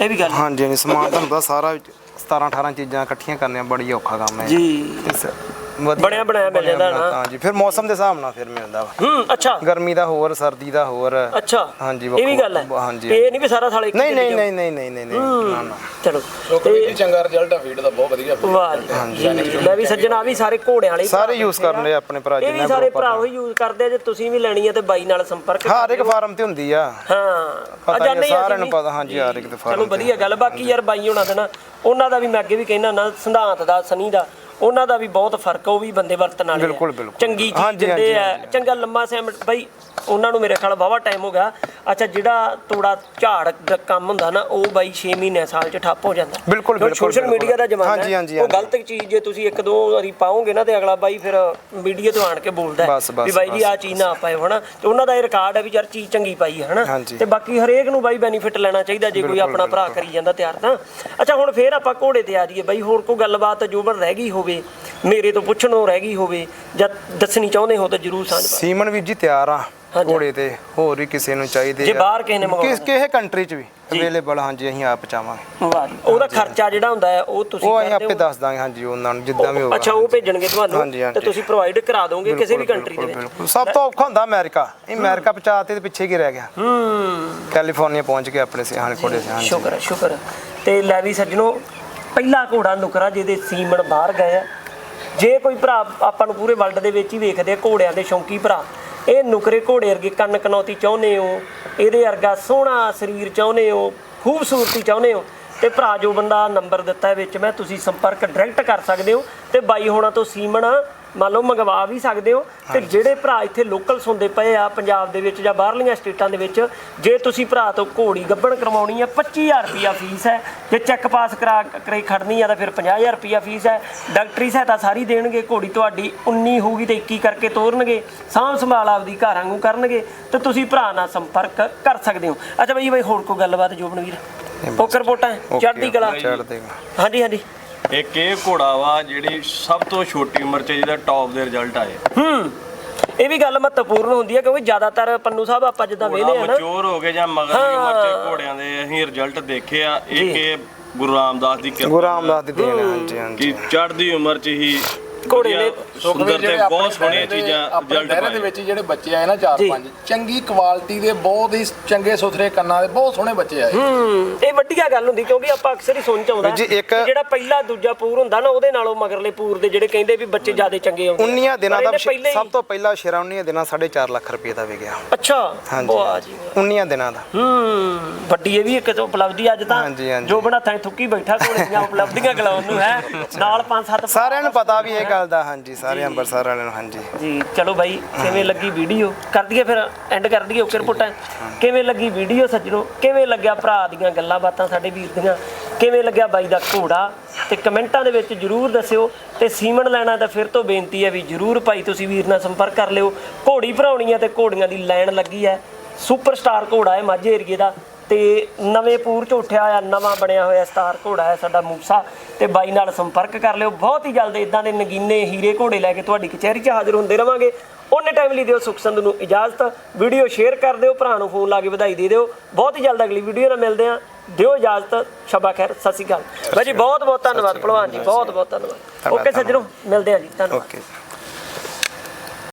ਇਹ ਵੀ ਗੱਲ ਹੈ। ਹਾਂਜੀ ਹਾਂਜੀ ਸਮਾਨ ਤੁਹਾਨੂੰ ਪਤਾ ਸਾਰਾ 17 18 ਚੀਜ਼ਾਂ ਇਕੱਠੀਆਂ ਕਰਨੀਆਂ ਬੜੀ ਔਖਾ ਕੰਮ ਹੈ। ਜੀ। ਵਧੀਆ- ਬਣਿਆ ਬਣਾਇਆ ਮਿਲ ਜਾਂਦਾ ਨਾ। ਹਾਂ ਜੀ ਫਿਰ ਮੌਸਮ ਦੇ ਹਿਸਾਬ ਨਾਲ ਫਿਰ ਮਿਲਦਾ ਵਾ। ਹੂੰ ਅੱਛਾ। ਗਰਮੀ ਦਾ ਹੋਰ ਸਰਦੀ ਦਾ ਹੋਰ। ਅੱਛਾ। ਹਾਂਜੀ, ਇਹ ਵੀ ਗੱਲ ਹੈ। ਹਾਂਜੀ। ਇਹ ਨਹੀਂ ਵੀ ਸਾਰਾ ਸਾਲ ਇੱਕ ਨਹੀਂ ਨਹੀਂ ਨਹੀਂ ਨਹੀਂ ਨਹੀਂ ਨਹੀਂ ਨਾ ਨਾ। ਚਲੋ। ਵੀ ਚੰਗਾ ਰਿਜ਼ਲਟ ਆ ਫੀਡ ਦਾ ਬਹੁਤ ਵਧੀਆ ਵਾਹ ਜੀ। ਲੈ ਵੀ ਸੱਜਣਾ ਵੀ ਸਾਰੇ ਘੋੜਿਆਂ ਵਾਲੇ ਸਾਰੇ ਆ। ਕਰਨ ਡਏ ਆਪਣੇ ਭਰਾ ਇਹ ਜਿੰਨਾ ਸਾਰੇ group ਭਰਾ ਉਹ ਯੂਜ਼ ਕਰਦੇ ਆ ਜੇ ਤੁਸੀਂ ਵੀ ਲੈਣੀ ਹੈ ਤੇ ਬਾਈ ਨਾਲ ਸੰਪਰਕ ਹਰ ਇੱਕ ਫਾਰਮ ਤੇ ਹੁੰਦੀ ਆ। ਹਾਂ। ਪਤਾ ਆ ਆ, ਜਾਂਦੇ ਆ ਸਾਰਿਆਂ ਨੂੰ ਪਤਾ, ਹਾਂਜੀ, ਹਰ ਇੱਕ ਦੇ farm ਚਲੋ ਤੇ। ਵਧੀਆ ਗੱਲ ਬਾਕੀ ਯਾਰ ਬਾਈ ਹੋਣਾ ਦਾ ਨਾ ਉਹਨਾਂ ਦਾ ਵੀ ਮੈਂ ਅੱਗੇ ਵੀ ਕਹਿਣਾ ਨਾ ਸਿਧਾਂਤ ਦਾ ਸਨੀ ਦਾ। ਉਹਨਾਂ ਦਾ ਵੀ ਬਹੁਤ ਫ਼ਰਕ ਉਹ ਵੀ ਬੰਦੇ ਵਰਤਣ ਵਾਲੇ ਆ। ਬਿਲਕੁਲ, ਬਿਲਕੁਲ। ਚੰਗੀ ਚੀਜ਼ ਦਿੰਦੇ ਆ ਚੰਗਾ ਲੰਮਾ ਸੈਮ ਬਾਈ ਉਹਨਾਂ ਨੂੰ ਮੇਰੇ ਖਿਆਲ ਵਾਵਾ ਟਾਈਮ ਹੋ ਗਿਆ ਅੱਛਾ ਜਿਹੜਾ ਤੋੜਾ ਝਾੜ ਦਾ ਕੰਮ ਹੁੰਦਾ ਨਾ ਉਹ ਬਾਈ 6 ਮਹੀਨੇ ਸਾਲ ਚ ਠੱਪ ਹੋ ਜਾਂਦਾ ਬਿਲਕੁਲ, ਬਿਲਕੁਲ, ਸੋਸ਼ਲ। ਮੀਡੀਆ ਦਾ ਜ਼ਮਾਨਾ ਹੈ। ਹਾਂਜੀ, ਉਹ। ਗਲਤ ਚੀਜ਼ ਜੇ ਤੁਸੀਂ ਇੱਕ ਦੋ ਵਾਰੀ ਪਾਓਗੇ ਨਾ ਤੇ ਅਗਲਾ ਬਾਈ ਫਿਰ ਮੀਡੀਆ ਤੋਂ ਆਣ ਕੇ ਬੋਲਦਾ ਵੀ ਬਾਈ ਜੀ। ਆ ਚੀਜ਼ ਨਾ ਪਾਏ ਹਨਾ ਤੇ ਉਹਨਾਂ ਦਾ ਇਹ ਰਿਕਾਰਡ ਹੈ ਵੀ ਯਾਰ ਚੀਜ਼ ਚੰਗੀ ਪਾਈ ਹੈ ਹਨਾ। ਤੇ ਬਾਕੀ ਹਰੇਕ ਨੂੰ ਬਾਈ ਬੈਨੀਫਿਟ ਲੈਣਾ ਚਾਹੀਦਾ ਜੇ ਕੋਈ ਆਪਣਾ ਭਰਾ ਕਰੀ ਜਾਂਦਾ ਤਿਆਰ ਤਾਂ ਅੱਛਾ ਹੁਣ ਫੇਰ ਆਪਾਂ ਘੋੜੇ ਤੇ ਆ ਜਾਈਏ ਬਾਈ ਹੋਰ ਕੋਈ ਗੱਲਬਾਤ ਜੋ ਬਣ ਰਹਿ ਗਈ ਹੋਵੇ ਮੇਰੇ ਤੋਂ ਪੁੱਛਣੋਂ ਰਹਿ ਗਈ ਹੋਵੇ ਜਾਂ ਦੱਸਣੀ ਚਾਹੁੰਦੇ ਹੋ ਤਾਂ ਜਰੂਰ ਸਾਂਝ ਪਾਓ ਸੀਮਨ ਵੀਰ ਜੀ ਤਿਆਰ ਆ। ਘੋੜੇ ਤੇ ਹੋਰ ਵੀ ਕਿਸੇ ਨੂੰ ਚਾਹੀਦੇ ਜੇ। ਬਾਹਰ ਕਿਸੇ ਨੇ ਮੰਗਵਾਉਣਾ। ਕਿਸ ਕਿਸੇ ਕੰਟਰੀ ਚ ਵੀ ਅਵੇਲੇਬਲ ਹਾਂਜੀ ਅਸੀਂ ਆਪ ਚਾਵਾਂਗੇ ਵਾਹ ਜੀ ਉਹਦਾ ਖਰਚਾ ਜਿਹੜਾ ਹੁੰਦਾ ਹੈ ਉਹ ਤੁਸੀਂ ਉਹ ਅਸੀਂ ਕਰਦੇ ਆਪੇ ਹੋ ਦੱਸ ਦਾਂਗੇ ਹਾਂਜੀ ਉਹਨਾਂ ਨੂੰ ਜਿੱਦਾਂ ਵੀ ਹੋਊਗਾ ਅੱਛਾ ਉਹ ਭੇਜਣਗੇ ਤੁਹਾਨੂੰ ਹਾਂਜੀ। ਤੇ ਤੁਸੀਂ ਪ੍ਰੋਵਾਈਡ ਕਰਾ ਦੋਗੇ ਕਿਸੇ ਵੀ ਕੰਟਰੀ ਦੇ ਵਿੱਚ ਬਿਲਕੁਲ। ਸਭ ਤੋਂ ਔਖਾ ਹੁੰਦਾ ਅਮਰੀਕਾ ਇਹ ਅਮਰੀਕਾ ਪਹੁੰਚਾਤੇ ਤੇ ਪਿੱਛੇ ਕੀ ਰਹਿ ਗਿਆ ਹੂੰ ਕੈਲੀਫੋਰਨੀਆ ਪਹੁੰਚ ਕੇ ਆਪਣੇ ਸਿਆਣੇ ਘੋੜੇ ਸੇ ਹਾਂਜੀ ਸ਼ੁਕਰ ਹੈ, ਸ਼ੁਕਰ ਹੈ। ਤੇ ਲੈ ਵੀ ਸੱਜਣੋ ਪਹਿਲਾ ਘੋੜਾ ਨੁਕਰਾ ਜਿਹਦੇ ਸੀਮਨ ਬਾਹਰ ਗਏ ਆ। ਜੇ ਕੋਈ ਭਰਾ ਆਪਾਂ ਨੂੰ ਪੂਰੇ ਵਰਲਡ ਦੇ ਵਿੱਚ ਹੀ ਵੇਖਦੇ ਆ, ਘੋੜਿਆਂ ਦੇ ਸ਼ੌਂਕੀ ਭਰਾ। ਇਹ ਨੁਕਰੇ ਘੋੜੇ ਵਰਗੇ ਕੰਨ ਕਨੌਤੀ ਚਾਹੁੰਦੇ ਹੋ, ਇਹਦੇ ਵਰਗਾ ਸੋਹਣਾ ਸਰੀਰ ਚਾਹੁੰਦੇ ਹੋ, ਖੂਬਸੂਰਤੀ ਚਾਹੁੰਦੇ ਹੋ, ਤੇ ਭਰਾ ਜੋ ਬੰਦਾ ਨੰਬਰ ਦਿੱਤਾ ਹੈ ਵਿੱਚ, ਮੈਂ ਤੁਸੀਂ ਸੰਪਰਕ ਡਾਇਰੈਕਟ ਕਰ ਸਕਦੇ ਹੋ, ਤੇ ਬਾਈ ਹੋਣਾ ਤੋਂ ਸੀਮਨ ਮੰਨ ਲਓ ਮੰਗਵਾ ਵੀ ਸਕਦੇ ਹੋ ਤੇ ਜਿਹੜੇ ਭਰਾ ਇੱਥੇ ਲੋਕਲ ਸੁਣਦੇ ਪਏ ਆ ਪੰਜਾਬ ਦੇ ਵਿੱਚ ਜਾਂ ਬਾਹਰਲੀਆਂ ਸਟੇਟਾਂ ਦੇ ਵਿੱਚ ਜੇ ਤੁਸੀਂ ਭਰਾ ਤੋਂ ਘੋੜੀ ਗੱਭਣ ਕਰਵਾਉਣੀ ਹੈ 25000 ਰੁਪਿਆ ਫੀਸ ਹੈ। ਜੇ ਚੈੱਕ ਪਾਸ ਕਰਾ ਕਰੇ ਖੜਨੀ ਆ ਤਾਂ ਫਿਰ 50000 ਰੁਪਿਆ ਫੀਸ ਹੈ। ਡਾਕਟਰੀ ਸਹਾਇਤਾ ਸਾਰੀ ਦੇਣਗੇ ਘੋੜੀ ਤੁਹਾਡੀ 19 ਹੋਊਗੀ ਤੇ 21 ਕਰਕੇ ਤੋਰਨਗੇ ਸਾਂਭ ਸੰਭਾਲ ਆਪਦੀ ਘਰ ਵਾਂਗੂ ਕਰਨਗੇ ਤੇ ਤੁਸੀਂ ਭਰਾ ਨਾਲ ਸੰਪਰਕ ਕਰ ਸਕਦੇ ਹੋ। ਅੱਛਾ ਬਈ ਬਈ ਹੋਰ ਕੋਈ ਗੱਲਬਾਤ ਜੋਬਨਵੀਰ? ਓਕਰ ਰਿਪੋਰਟਾਂ ਓਕੇ, ਓਕੇ, ਚੜ੍ਹਦੀ ਕਲਾ। ਹਾਂਜੀ ਹਾਂਜੀ। ਇੱਕ ਇਹ ਘੋੜਾ ਵਾ ਜਿਹੜੀ ਸਭ ਤੋਂ ਛੋਟੀ ਉਮਰ 'ਚ ਜਿਹਦਾ ਟੌਪ ਦੇ ਰਿਜ਼ਲਟ ਆਏ। ਹੂੰ ਇਹ ਵੀ ਗੱਲ ਮਹੱਤਵਪੂਰਨ ਹੁੰਦੀ ਹੈ ਕਿਉਂਕਿ ਜ਼ਿਆਦਾਤਰ ਪੰਨੂ ਸਾਹਿਬ ਆਪਾਂ ਜਿੱਦਾਂ ਵੇਖਦੇ ਆ ਨਾ। ਮਚੂਰ ਹੋ ਗਏ ਜਾਂ ਮਗਰਲੀ ਉਮਰ 'ਚ ਘੋੜਿਆਂ ਦੇ ਅਸੀਂ ਰਿਜ਼ਲਟ ਦੇਖੇ ਆ। ਇੱਕ ਇਹ ਗੁਰੂ ਰਾਮਦਾਸ ਦੀ ਕਿਰਪਾ ਗੁਰੂ ਰਾਮਦਾਸ ਦੀ ਦੇਣ ਹੈ, ਹਾਂਜੀ ਹਾਂਜੀ। ਕਿ ਚੜ੍ਹਦੀ ਉਮਰ 'ਚ ਹੀ ਘੋੜੇ ਨੇ। ਸੁੰਦਰ ਤੇ ਬਹੁਤ ਸੋਹਣੀਆਂ ਚੀਜ਼ਾਂ ਰਿਜ਼ਲਟ ਡੈਰੇ ਦੇ ਪਾਏ ਵਿੱਚ ਜਿਹੜੇ ਬੱਚੇ ਆਏ ਨਾ ਚਾਰ ਜੀ। ਪੰਜ ਚੰਗੀ ਕੁਆਲਿਟੀ ਦੇ ਬਹੁਤ ਹੀ ਚੰਗੇ ਸੁਥਰੇ ਕੰਨਾਂ ਦੇ ਬਹੁਤ ਸੋਹਣੇ ਬੱਚੇ ਆਏ। ਹੂੰ ਇਹ ਵੱਡੀਆ ਗੱਲ ਹੁੰਦੀ ਕਿਉਂਕਿ ਆਪਾਂ ਅਕਸਰ ਹੀ ਸੁਣ ਚ ਆਉਂਦਾ ਜੀ, ਇੱਕ- ਕਿ ਜਿਹੜਾ ਪਹਿਲਾ ਦੂਜਾ ਪੂਰ ਹੁੰਦਾ ਨਾ ਉਹਦੇ ਨਾਲੋਂ ਮਗਰਲੇ ਪੂਰ ਦੇ ਜਿਹੜੇ ਕਹਿੰਦੇ ਵੀ ਬੱਚੇ ਜ਼ਿਆਦਾ ਚੰਗੇ ਆਉਂਦੇ ਆ। 19 ਦਿਨਾਂ ਦਾ ਸਭ ਤੋਂ ਪਹਿਲਾ ਸ਼ੇਰਾ 19 ਦਿਨਾਂ 4.5 ਲੱਖ ਰੁਪਏ ਦਾ ਵਿਕਿਆ ਅੱਛਾ ਵਾਹ ਜੀ 19 ਦਿਨਾਂ ਦਾ। ਹੂੰ ਵੱਡੀ ਇਹ ਵੀ ਇੱਕ ਉਪਲਬਧੀ ਅੱਜ ਤਾਂ। ਜੋ ਬਣਾ ਥਾਂ ਥੁੱਕੀ ਬੈਠਾ ਕੋਲੇ ਦੀਆਂ ਉਪਲਬਧੀਆਂ ਗਲਾਉਣ ਨੂੰ ਹੈ। ਨਾਲ ਪੰਜ ਸੱਤ ਸਾਰਿਆਂ ਨੂੰ ਪਤਾ ਵੀ ਇਹ ਗੱਲ ਦਾ ਹਾਂਜੀ ਸਾਰੇ ਅੰਮ੍ਰਿਤਸਰ ਵਾਲਿਆਂ ਨੂੰ ਹਾਂਜੀ। ਜੀ ਚਲੋ ਬਾਈ ਕਿਵੇਂ ਲੱਗੀ ਵੀਡੀਓ? ਕਰ ਦਈਏ ਫਿਰ ਐਂਡ ਕਰ ਦਈਏ ਓਕੇ ਰਿਪੋਰਟਾਂ। ਕਿਵੇਂ ਲੱਗੀ ਵੀਡੀਓ ਸੱਜਣੋ? ਕਿਵੇਂ ਲੱਗਿਆ ਭਰਾ ਦੀਆਂ ਗੱਲਾਂ ਬਾਤਾਂ ਸਾਡੇ ਵੀਰ ਦੀਆਂ? ਕਿਵੇਂ ਲੱਗਿਆ ਬਾਈ ਦਾ ਘੋੜਾ? ਤੇ ਕਮੈਂਟਾਂ ਦੇ ਵਿੱਚ ਜਰੂਰ ਦੱਸਿਓ। ਤੇ ਸੀਮਨ ਲੈਣਾ ਤਾਂ ਫਿਰ ਤੋਂ ਬੇਨਤੀ ਹੈ ਵੀ ਜਰੂਰ ਭਾਈ ਤੁਸੀਂ ਵੀਰ ਨਾਲ ਸੰਪਰਕ ਕਰ ਲਿਓ। ਘੋੜੀ ਭਰਾਉਣੀ ਹੈ ਤੇ ਘੋੜੀਆਂ ਦੀ ਲਾਈਨ ਲੱਗੀ ਹੈ। ਸੁਪਰਸਟਾਰ ਘੋੜਾ ਹੈ ਮਾਝੇ ਏਰੀਏ ਦਾ। ਤੇ ਨਵੇਂ ਪੂਰ ਚ ਉੱਠਿਆ ਆ ਨਵਾਂ ਬਣਿਆ ਹੋਇਆ ਸਟਾਰ ਘੋੜਾ ਹੈ ਸਾਡਾ ਮੂਸਾ। ਤੇ ਬਾਈ ਨਾਲ ਸੰਪਰਕ ਕਰ ਲਿਓ। ਬਹੁਤ ਹੀ ਜਲਦ ਇਦਾਂ ਦੇ ਨਗੀਨੇ ਹੀਰੇ ਘੋੜੇ ਲੈ ਕੇ ਤੁਹਾਡੀ ਕਚਹਿਰੀ 'ਚ ਹਾਜ਼ਰ ਹੁੰਦੇ ਰਵਾਂਗੇ। ਉਹਨੇ ਟਾਈਮ ਲਈ ਦਿਓ ਸੁਖ ਸੰਧ ਨੂੰ ਇਜਾਜ਼ਤ। ਵੀਡੀਓ ਸ਼ੇਅਰ ਕਰ ਦਿਓ ਭਰਾ ਨੂੰ ਫੋਨ ਲਾ ਕੇ ਵਧਾਈ ਦੇ ਦਿਓ। ਬਹੁਤ ਹੀ ਜਲਦ ਅਗਲੀ ਵੀਡੀਓ ਨਾਲ ਮਿਲਦੇ ਹਾਂ। ਦਿਓ ਇਜਾਜ਼ਤ। ਸ਼ਬਾ ਖੈਰ ਸਤਿ ਸ਼੍ਰੀ ਅਕਾਲ। ਬਾਈ ਜੀ ਬਹੁਤ ਬਹੁਤ ਧੰਨਵਾਦ ਭਲਵਾਨ ਜੀ ਬਹੁਤ ਬਹੁਤ ਧੰਨਵਾਦ। ਓਕੇ ਸੱਜਣੋ ਮਿਲਦੇ ਆ ਜੀ। ਧੰਨਵਾਦ। ਓਕੇ